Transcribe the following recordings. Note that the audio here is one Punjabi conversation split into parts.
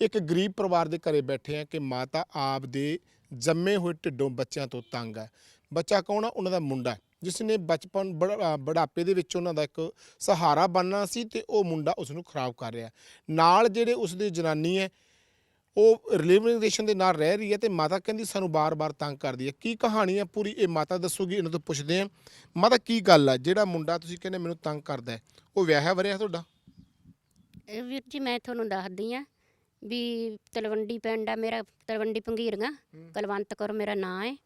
ਇੱਕ ਗਰੀਬ ਪਰਿਵਾਰ ਦੇ ਘਰੇ ਬੈਠੇ ਆ ਕਿ ਮਾਤਾ ਆਪ ਦੇ ਜੰਮੇ ਹੋਏ ਢਿੱਡੋਂ ਬੱਚਿਆਂ ਤੋਂ ਤੰਗ ਹੈ ਬੱਚਾ ਕੌਣ ਆ? ਉਹਨਾਂ ਦਾ ਮੁੰਡਾ ਜਿਸ ਨੇ ਬਚਪਨ ਬੜ- ਬੁਢਾਪੇ ਦੇ ਵਿੱਚ ਉਹਨਾਂ ਦਾ ਇੱਕ ਸਹਾਰਾ ਬਣਨਾ ਸੀ ਤੇ ਉਹ ਮੁੰਡਾ ਉਸ ਨੂੰ ਖਰਾਬ ਕਰ ਰਿਹਾ। ਨਾਲ ਜਿਹੜੇ ਉਸ ਦੀ ਜਨਾਨੀ ਹੈ, ਉਹ ਰਿਲੇਸ਼ਨ ਦੇ ਨਾਲ ਰਹਿ ਰਹੀ ਹੈ ਤੇ ਮਾਤਾ ਕਹਿੰਦੀ ਸਾਨੂੰ ਬਾਰ-ਬਾਰ ਤੰਗ ਕਰਦੀ ਹੈ। ਕੀ ਕਹਾਣੀ ਹੈ ਪੂਰੀ? ਇਹ ਮਾਤਾ ਦੱਸੂਗੀ, ਇਹਨਾਂ ਤੋਂ ਪੁੱਛਦੇ ਆ ਮਾਤਾ, ਕੀ ਗੱਲ ਹੈ ਜਿਹੜਾ ਮੁੰਡਾ ਤੁਸੀਂ ਕਹਿੰਦੇ ਮੈਨੂੰ ਤੰਗ ਕਰਦਾ ਹੈ, ਉਹ ਵਿਆਹਿਆ ਵਰਿਆ ਤੁਹਾਡਾ? ਇਹ ਵੀਰ ਜੀ, ਮੈਂ ਤੁਹਾਨੂੰ ਦੱਸਦੀ ਆ ਵੀ ਤਲਵੰਡੀ ਪਿੰਡ ਆ ਮੇਰਾ ਤਲਵੰਡੀ ਪੰਗੀਰੀਆਂ ਕਲਵੰਤ ਕੌਰ ਮੇਰਾ ਨਾਂ ਹੈ।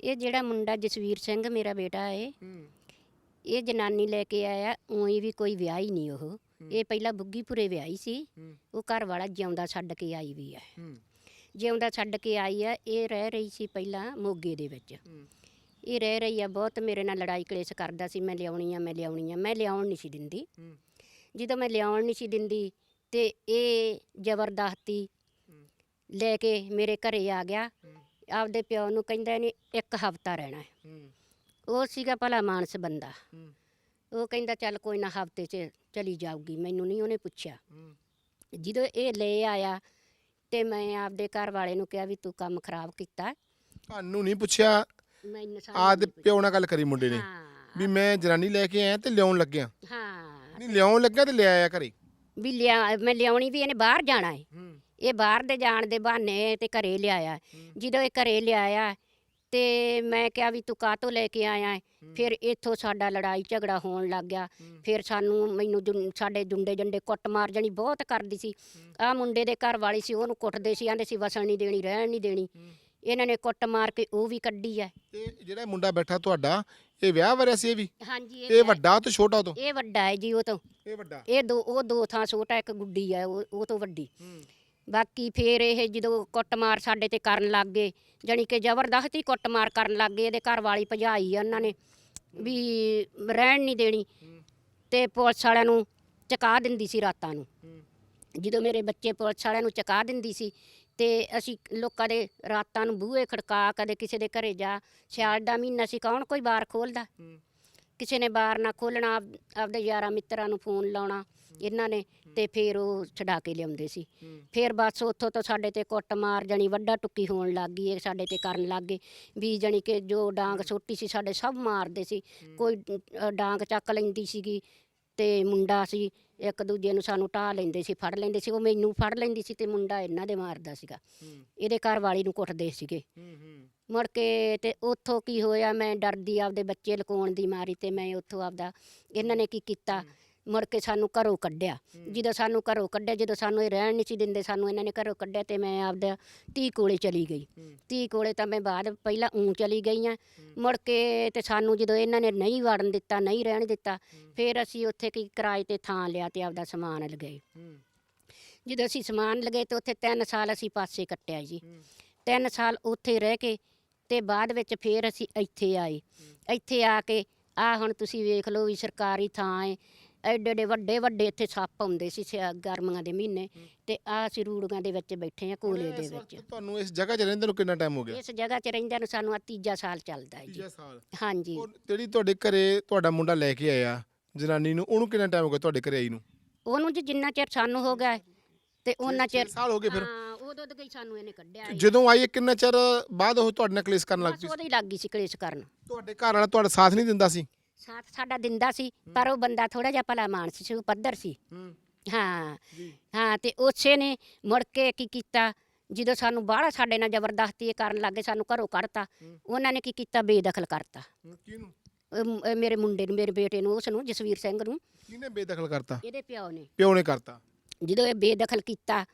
ਇਹ ਜਿਹੜਾ ਮੁੰਡਾ ਜਸਵੀਰ ਸਿੰਘ ਮੇਰਾ ਬੇਟਾ ਹੈ। ਇਹ ਜਨਾਨੀ ਲੈ ਕੇ ਆਇਆ ਉਹੀ ਵੀ ਕੋਈ ਵਿਆਹ ਹੀ ਨਹੀਂ ਉਹ। ਇਹ ਪਹਿਲਾਂ ਬੁੱਗੀਪੁਰੇ ਵਿਆਹੀ ਸੀ। ਉਹ ਘਰ ਵਾਲਾ ਜਿਉਂਦਾ ਛੱਡ ਕੇ ਆਈ ਵੀ ਹੈ। ਜਿਉਂਦਾ ਛੱਡ ਕੇ ਆਈ ਆ ਇਹ ਰਹਿ ਰਹੀ ਸੀ ਪਹਿਲਾਂ ਮੋਗੇ ਦੇ ਵਿੱਚ। ਇਹ ਰਹਿ ਰਹੀ ਆ ਬਹੁਤ ਮੇਰੇ ਨਾਲ ਲੜਾਈ ਕਲੇਸ਼ ਕਰਦਾ ਸੀ ਮੈਂ ਲਿਆਉਣੀ ਆ ਮੈਂ ਲਿਆਉਣੀ ਆ ਮੈਂ ਲਿਆਉਣ ਨਹੀਂ ਸੀ ਦਿੰਦੀ। ਜਦੋਂ ਮੈਂ ਲਿਆਉਣ ਨਹੀਂ ਸੀ ਦਿੰਦੀ ਤੇ ਇਹ ਜ਼ਬਰਦਸਤੀ ਲੈ ਕੇ ਮੇਰੇ ਘਰੇ ਆ ਗਿਆ। ਆਪਦੇ ਪਿਓ ਨੂੰ ਕਹਿੰਦਾ ਨੇ ਇੱਕ ਹਫਤਾ ਰਹਿਣਾ ਹੈ। ਉਹ ਸੀਗਾ ਭਲਾ ਮਾਨਸ ਬੰਦਾ। ਉਹ ਕਹਿੰਦਾ ਚੱਲ ਕੋਈ ਨਾ ਹਫ਼ਤੇ 'ਚ ਚਲੀ ਜਾਊਗੀ। ਮੈਨੂੰ ਨਹੀਂ ਉਹਨੇ ਪੁੱਛਿਆ। ਜਦੋਂ ਇਹ ਲੈ ਆਇਆ ਤੇ ਮੈਂ ਆਪਦੇ ਘਰ ਵਾਲੇ ਨੂੰ ਕਿਹਾ ਵੀ ਤੂੰ ਕੰਮ ਖਰਾਬ ਕੀਤਾ ਤੁਹਾਨੂੰ ਨਹੀਂ ਪੁੱਛਿਆ? ਮੈਨੂੰ ਆਦ ਪਿਓ ਨਾਲ ਗੱਲ ਕਰੀ ਮੁੰਡੇ ਨੇ। ਹਾਂ। ਵੀ ਮੈਂ ਜਨਾਨੀ ਲੈ ਕੇ ਆਇਆ ਤੇ ਲਿਆਉਣ ਲੱਗਿਆ। ਹਾਂ। ਨਹੀਂ ਲਿਆਉਣ ਲੱਗਿਆ ਤੇ ਲੈ ਆਇਆ ਘਰੇ। ਵੀ ਲਿਆ ਮੈਂ ਲਿਆਉਣੀ ਵੀ ਇਹਨੇ ਬਾਹਰ ਜਾਣਾ ਹੈ। ਇਹ ਬਾਹਰ ਦੇ ਜਾਣ ਦੇ ਬਹਾਨੇ ਤੇ ਘਰੇ ਲਿਆਇਆ ਜਦੋਂ ਇਹ ਘਰੇ ਲਿਆਇਆ ਤੇ ਮੈਂ ਕਿਹਾ ਵੀ ਤੂੰ ਕਾਹਤੋਂ ਲੈ ਕੇ ਆਇਆ ਹੈ? ਫਿਰ ਇੱਥੋਂ ਸਾਡਾ ਲੜਾਈ ਝਗੜਾ ਹੋਣ ਲੱਗ ਗਿਆ। ਫਿਰ ਸਾਨੂੰ ਮੈਨੂੰ ਜੁੰ- ਸਾਡੇ ਜੁੰਡੇ ਜੰਡੇ ਕੁੱਟ ਮਾਰ ਜਣੀ ਬਹੁਤ ਕਰਦੀ ਸੀ। ਆ ਮੁੰਡੇ ਦੇ ਘਰ ਵਾਲੀ ਸੀ ਉਹਨੂੰ ਕੁੱਟਦੇ ਸੀ ਆਂਦੇ ਸੀ ਵਸਣ ਨਹੀਂ ਦੇਣੀ ਰਹਿਣ ਨਹੀਂ ਦੇਣੀ। ਇਹਨਾਂ ਨੇ ਕੁੱਟ ਮਾਰ ਕੇ ਉਹ ਵੀ ਕੱਢੀ ਹੈ ਤੇ ਜਿਹੜਾ ਮੁੰਡਾ ਬੈਠਾ ਤੁਹਾਡਾ ਇਹ ਵਿਆਹ ਵਰਿਆ ਸੀ ਇਹ ਵੀ? ਹਾਂਜੀ ਇਹ ਵੱਡਾ ਤੇ ਛੋਟਾ ਤੋਂ ਇਹ ਵੱਡਾ ਹੈ ਜੀ ਉਹ ਤੋਂ। ਇਹ ਵੱਡਾ? ਇਹ ਦੋ ਉਹ ਦੋ ਥਾਂ ਛੋਟਾ ਇੱਕ ਗੁੱਡੀ ਹੈ ਉਹ ਉਹ ਤੋਂ ਵੱਡੀ। ਬਾਕੀ ਫੇਰ ਇਹ ਜਦੋਂ ਕੁੱਟਮਾਰ ਸਾਡੇ ਤੇ ਕਰਨ ਲੱਗ ਗਏ ਜਾਣੀ ਕਿ ਜ਼ਬਰਦਸਤੀ ਕੁੱਟਮਾਰ ਕਰਨ ਲੱਗ ਗਏ ਇਹਦੇ ਘਰ ਵਾਲੀ ਭਜਾਈ ਆ ਉਹਨਾਂ ਨੇ ਵੀ ਰਹਿਣ ਨਹੀਂ ਦੇਣੀ। ਤੇ ਪੁਲਿਸ ਵਾਲਿਆਂ ਨੂੰ ਚਕਾ ਦਿੰਦੀ ਸੀ ਰਾਤਾਂ ਨੂੰ। ਜਦੋਂ ਮੇਰੇ ਬੱਚੇ ਪੁਲਿਸ ਵਾਲਿਆਂ ਨੂੰ ਚਕਾ ਦਿੰਦੀ ਸੀ ਤੇ ਅਸੀਂ ਲੋਕਾਂ ਦੇ ਰਾਤਾਂ ਨੂੰ ਬੂਹੇ ਖੜਕਾ ਕਦੇ ਕਿਸੇ ਦੇ ਘਰੇ ਜਾ ਸਿਆਲ ਦਾ ਮਹੀਨਾ ਸੀ ਕੌਣ ਕੋਈ ਬਾਰ ਖੋਲਦਾ? ਕਿਸੇ ਨੇ ਬਾਰ ਨਾ ਖੋਲਣਾ ਆਪ- ਆਪਦੇ ਯਾਰਾਂ ਮਿੱਤਰਾਂ ਨੂੰ ਫੋਨ ਲਾਉਣਾ ਇਹਨਾਂ ਨੇ ਤੇ ਫਿਰ ਉਹ ਛਡਾ ਕੇ ਲਿਆਉਂਦੇ ਸੀ। ਫਿਰ ਬਸ ਉੱਥੋਂ ਤੋਂ ਸਾਡੇ ਤੇ ਕੁੱਟ ਮਾਰ ਜਣੀ ਵੱਡਾ ਟੁੱਕੀ ਹੋਣ ਲੱਗ ਗਈ ਇਹ ਸਾਡੇ ਤੇ ਕਰਨ ਲੱਗ ਗਏ। ਵੀ ਜਣੀ ਕਿ ਜੋ ਡਾਂਗ ਛੋਟੀ ਸੀ ਸਾਡੇ ਸਭ ਮਾਰਦੇ ਸੀ। ਕੋਈ ਡਾਂਗ ਚੱਕ ਲੈਂਦੀ ਸੀਗੀ ਤੇ ਮੁੰਡਾ ਸੀ ਇੱਕ ਦੂਜੇ ਨੂੰ ਸਾਨੂੰ ਢਾਹ ਲੈਂਦੇ ਸੀ ਫੜ ਲੈਂਦੇ ਸੀ ਉਹ ਮੈਨੂੰ ਫੜ ਲੈਂਦੀ ਸੀ ਤੇ ਮੁੰਡਾ ਇਹਨਾਂ ਦੇ ਮਾਰਦਾ ਸੀਗਾ। ਇਹਦੇ ਘਰ ਵਾਲੀ ਨੂੰ ਕੁੱਟਦੇ ਸੀਗੇ। ਮੁੜ ਕੇ ਤੇ ਉੱਥੋਂ ਕੀ ਹੋਇਆ ਮੈਂ ਡਰਦੀ ਆਪਦੇ ਬੱਚੇ ਲਕਾਉਣ ਦੀ ਮਾਰੀ ਤੇ ਮੈਂ ਉੱਥੋਂ ਆਪਦਾ ਇਹਨਾਂ ਨੇ ਕੀ ਕੀਤਾ? ਮੁੜ ਕੇ ਸਾਨੂੰ ਘਰੋਂ ਕੱਢਿਆ। ਜਦੋਂ ਸਾਨੂੰ ਘਰੋਂ ਕੱਢਿਆ ਜਦੋਂ ਸਾਨੂੰ ਇਹ ਰਹਿਣ ਨਹੀਂ ਸੀ ਦਿੰਦੇ ਸਾਨੂੰ ਇਹਨਾਂ ਨੇ ਘਰੋਂ ਕੱਢਿਆ ਤੇ ਮੈਂ ਆਪਦਾ ਧੀ ਕੋਲੇ ਚਲੀ ਗਈ। ਧੀ ਕੋਲੇ ਤਾਂ ਮੈਂ ਬਾਅਦ ਪਹਿਲਾਂ ਉਂ ਚਲੀ ਗਈ ਆ। ਮੁੜ ਕੇ ਤੇ ਸਾਨੂੰ ਜਦੋਂ ਇਹਨਾਂ ਨੇ ਨਹੀਂ ਵੜਨ ਦਿੱਤਾ ਨਹੀਂ ਰਹਿਣ ਦਿੱਤਾ ਫਿਰ ਅਸੀਂ ਉੱਥੇ ਕੀ ਕਿਰਾਏ ਤੇ ਥਾਂ ਲਿਆ ਤੇ ਆਪਦਾ ਸਮਾਨ ਲਗਾਏ। ਜਦੋਂ ਅਸੀਂ ਸਮਾਨ ਲਗਾਏ ਤੇ ਉੱਥੇ 3 ਸਾਲ ਅਸੀਂ ਪਾਸੇ ਕੱਟਿਆ ਜੀ। 3 ਸਾਲ ਉੱਥੇ ਰਹਿ ਕੇ ਤੇ ਬਾਅਦ ਵਿੱਚ ਫੇਰ ਅਸੀਂ ਇੱਥੇ ਆਏ। ਇੱਥੇ ਆ ਕੇ ਆ ਹੁਣ ਤੁਸੀਂ ਵੇਖ ਲਓ ਵੀ ਸਰਕਾਰੀ ਥਾਂ ਹੈ ਐਡੇ ਐਡੇ ਵੱਡੇ ਵੱਡੇ ਇੱਥੇ ਸੱਪ ਆਉਂਦੇ ਸੀ ਸਿਆ- ਗਰਮੀਆਂ ਦੇ ਮਹੀਨੇ ਤੇ ਆ ਅਸੀਂ ਰੂੜੀਆਂ ਦੇ ਵਿੱਚ ਬੈਠੇ ਆ ਕੋਲੇ ਦੇ ਇਸ ਵਕਤ ਵਿੱਚ ਤੁਹਾਨੂੰ ਇਸ ਜਗ੍ਹਾ 'ਚ ਰਹਿੰਦੇ ਨੂੰ ਕਿੰਨਾ ਟਾਈਮ ਹੋ ਗਿਆ? ਇਸ ਜਗ੍ਹਾ 'ਚ ਰਹਿੰਦਿਆਂ ਨੂੰ ਸਾਨੂੰ ਆ ਤੀਜਾ ਸਾਲ ਚੱਲਦਾ ਹੈ ਜੀ। ਤੀਜਾ ਸਾਲ। ਹਾਂਜੀ। ਉਹ ਜਿਹੜੀ ਤੁਹਾਡੇ ਘਰੇ ਤੁਹਾਡਾ ਮੁੰਡਾ ਲੈ ਕੇ ਆਇਆ ਜਨਾਨੀ ਨੂੰ ਉਹਨੂੰ ਕਿੰਨਾ ਟਾਈਮ ਹੋ ਗਿਆ ਤੁਹਾਡੇ ਘਰੇ ਆਈ ਨੂੰ? ਉਹਨੂੰ ਜੀ ਜਿੰਨਾ ਚਿਰ ਸਾਨੂੰ ਹੋ ਗਿਆ ਹੈ, ਤੇ ਉਹਨਾਂ ਛੇ ਚਿਰ ਸਾਲ ਹੋ ਗਏ ਫਿਰ। ਹਾਂ ਉਦੋਂ ਤੋਂ ਹੀ ਸਾਨੂੰ ਇਹਨੇ ਕੱਢਿਆ ਹੈ। ਜਦੋਂ ਆਈ ਕਿੰਨਾ ਚਿਰ ਬਾਅਦ ਉਹ ਤੁਹਾਡੇ ਨਾਲ ਕਲੇਸ਼ ਕਰਨ ਲੱਗ ਬਸ ਪਈ ਉਹਦੇ ਹੀ ਲੱਗ ਗਈ ਸੀ ਕਲੇਸ਼ ਕਰਨ। ਤੁਹਾਡੇ ਘਰ ਵਾਲਾ ਤੁਹਾਡਾ ਸਾਥ ਨਹੀਂ ਦਿੰਦਾ ਸੀ? ਸਾਥ ਸਾਡਾ ਦਿੰਦਾ ਸੀ ਪਰ ਉਹ ਬੰਦਾ ਥੋੜਾ ਜਿਹਾ ਭਲਾ ਮਾਨਸ ਸੀ ਉਹ ਪੱਧਰ ਸੀ। ਹਾਂ। ਜੀ। ਹਾਂ ਤੇ ਉਸੇ ਨੇ ਮੁੜ ਕੇ ਕੀ ਕੀਤਾ ਜਦੋਂ ਸਾਨੂੰ ਬਾਹਲਾ ਸਾਡੇ ਨਾਲ ਜ਼ਬਰਦਸਤੀ ਇਹ ਕਰਨ ਲੱਗੇ ਸਾਨੂੰ ਘਰੋਂ ਕੱਢਤਾ ਉਹਨਾਂ ਨੇ ਕੀ ਕੀਤਾ ਬੇਦਖਲ ਕਰਤਾ। ਕਿਹਨੂੰ? ਉਹ ਮ- ਇਹ ਮੇਰੇ ਮੁੰਡੇ ਨੂੰ ਮੇਰੇ ਬੇਟੇ ਨੂੰ ਉਸ ਨੂੰ ਜਸਵੀਰ ਸਿੰਘ ਨੂੰ। ਕਿਹਨੇ ਬੇਦਖਲ ਕਰਤਾ? ਇਹਦੇ ਪਿਓ ਨੇ। ਪਿਓ ਨੇ ਕਰਤਾ। ਜਦੋਂ ਇਹ ਬੇਦਖਲ ਕੀਤਾ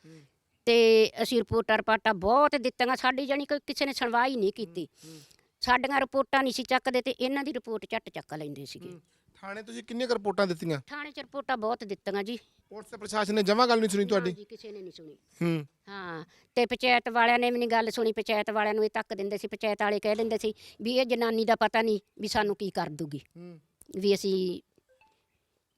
ਤੇ ਅਸੀਂ ਰਿਪੋਰਟਾਂ ਰਪਾਟਾਂ ਬਹੁਤ ਦਿੱਤੀਆਂ ਸਾਡੀ ਜਾਨੀ ਕੋਈ ਕਿਸੇ ਨੇ ਸੁਣਵਾਈ ਨਹੀਂ ਕੀਤੀ। ਸਾਡੀਆਂ ਰਿਪੋਰਟਾਂ ਨਹੀਂ ਸੀ ਚੱਕਦੇ ਤੇ ਇਹਨਾਂ ਦੀ ਰਿਪੋਰਟ ਝੱਟ ਚੱਕ ਲੈਂਦੇ ਸੀਗੇ। ਥਾਣੇ ਤੁਸੀਂ ਕਿੰਨੀਆਂ ਕੁ ਰਿਪੋਰਟਾਂ ਦਿੱਤੀਆਂ? ਥਾਣੇ ਚ ਰਿਪੋਰਟਾਂ ਬਹੁਤ ਦਿੱਤੀਆਂ ਜੀ। ਪੁਲਿਸ ਤੇ ਪ੍ਰਸ਼ਾਸਨ ਨੇ ਜਮਾ ਗੱਲ ਨਹੀਂ ਸੁਣੀ ਤੁਹਾਡੀ? ਜੀ ਕਿਸੇ ਨੇ ਨਹੀਂ ਸੁਣੀ। ਹੂੰ। ਹਾਂ ਤੇ ਪੰਚਾਇਤ ਵਾਲਿਆਂ ਨੇ ਵੀ ਨਹੀਂ ਗੱਲ ਸੁਣੀ ਪੰਚਾਇਤ ਵਾਲਿਆਂ ਨੂੰ ਇਹ ਤੱਕ ਦਿੰਦੇ ਸੀ ਪੰਚਾਇਤ ਵਾਲੇ ਕਹਿ ਦਿੰਦੇ ਸੀ ਵੀ ਇਹ ਜਨਾਨੀ ਦਾ ਪਤਾ ਨਹੀਂ ਵੀ ਸਾਨੂੰ ਕੀ ਕਰ ਦੂਗੀ ਹੂੰ। ਵੀ ਅਸੀਂ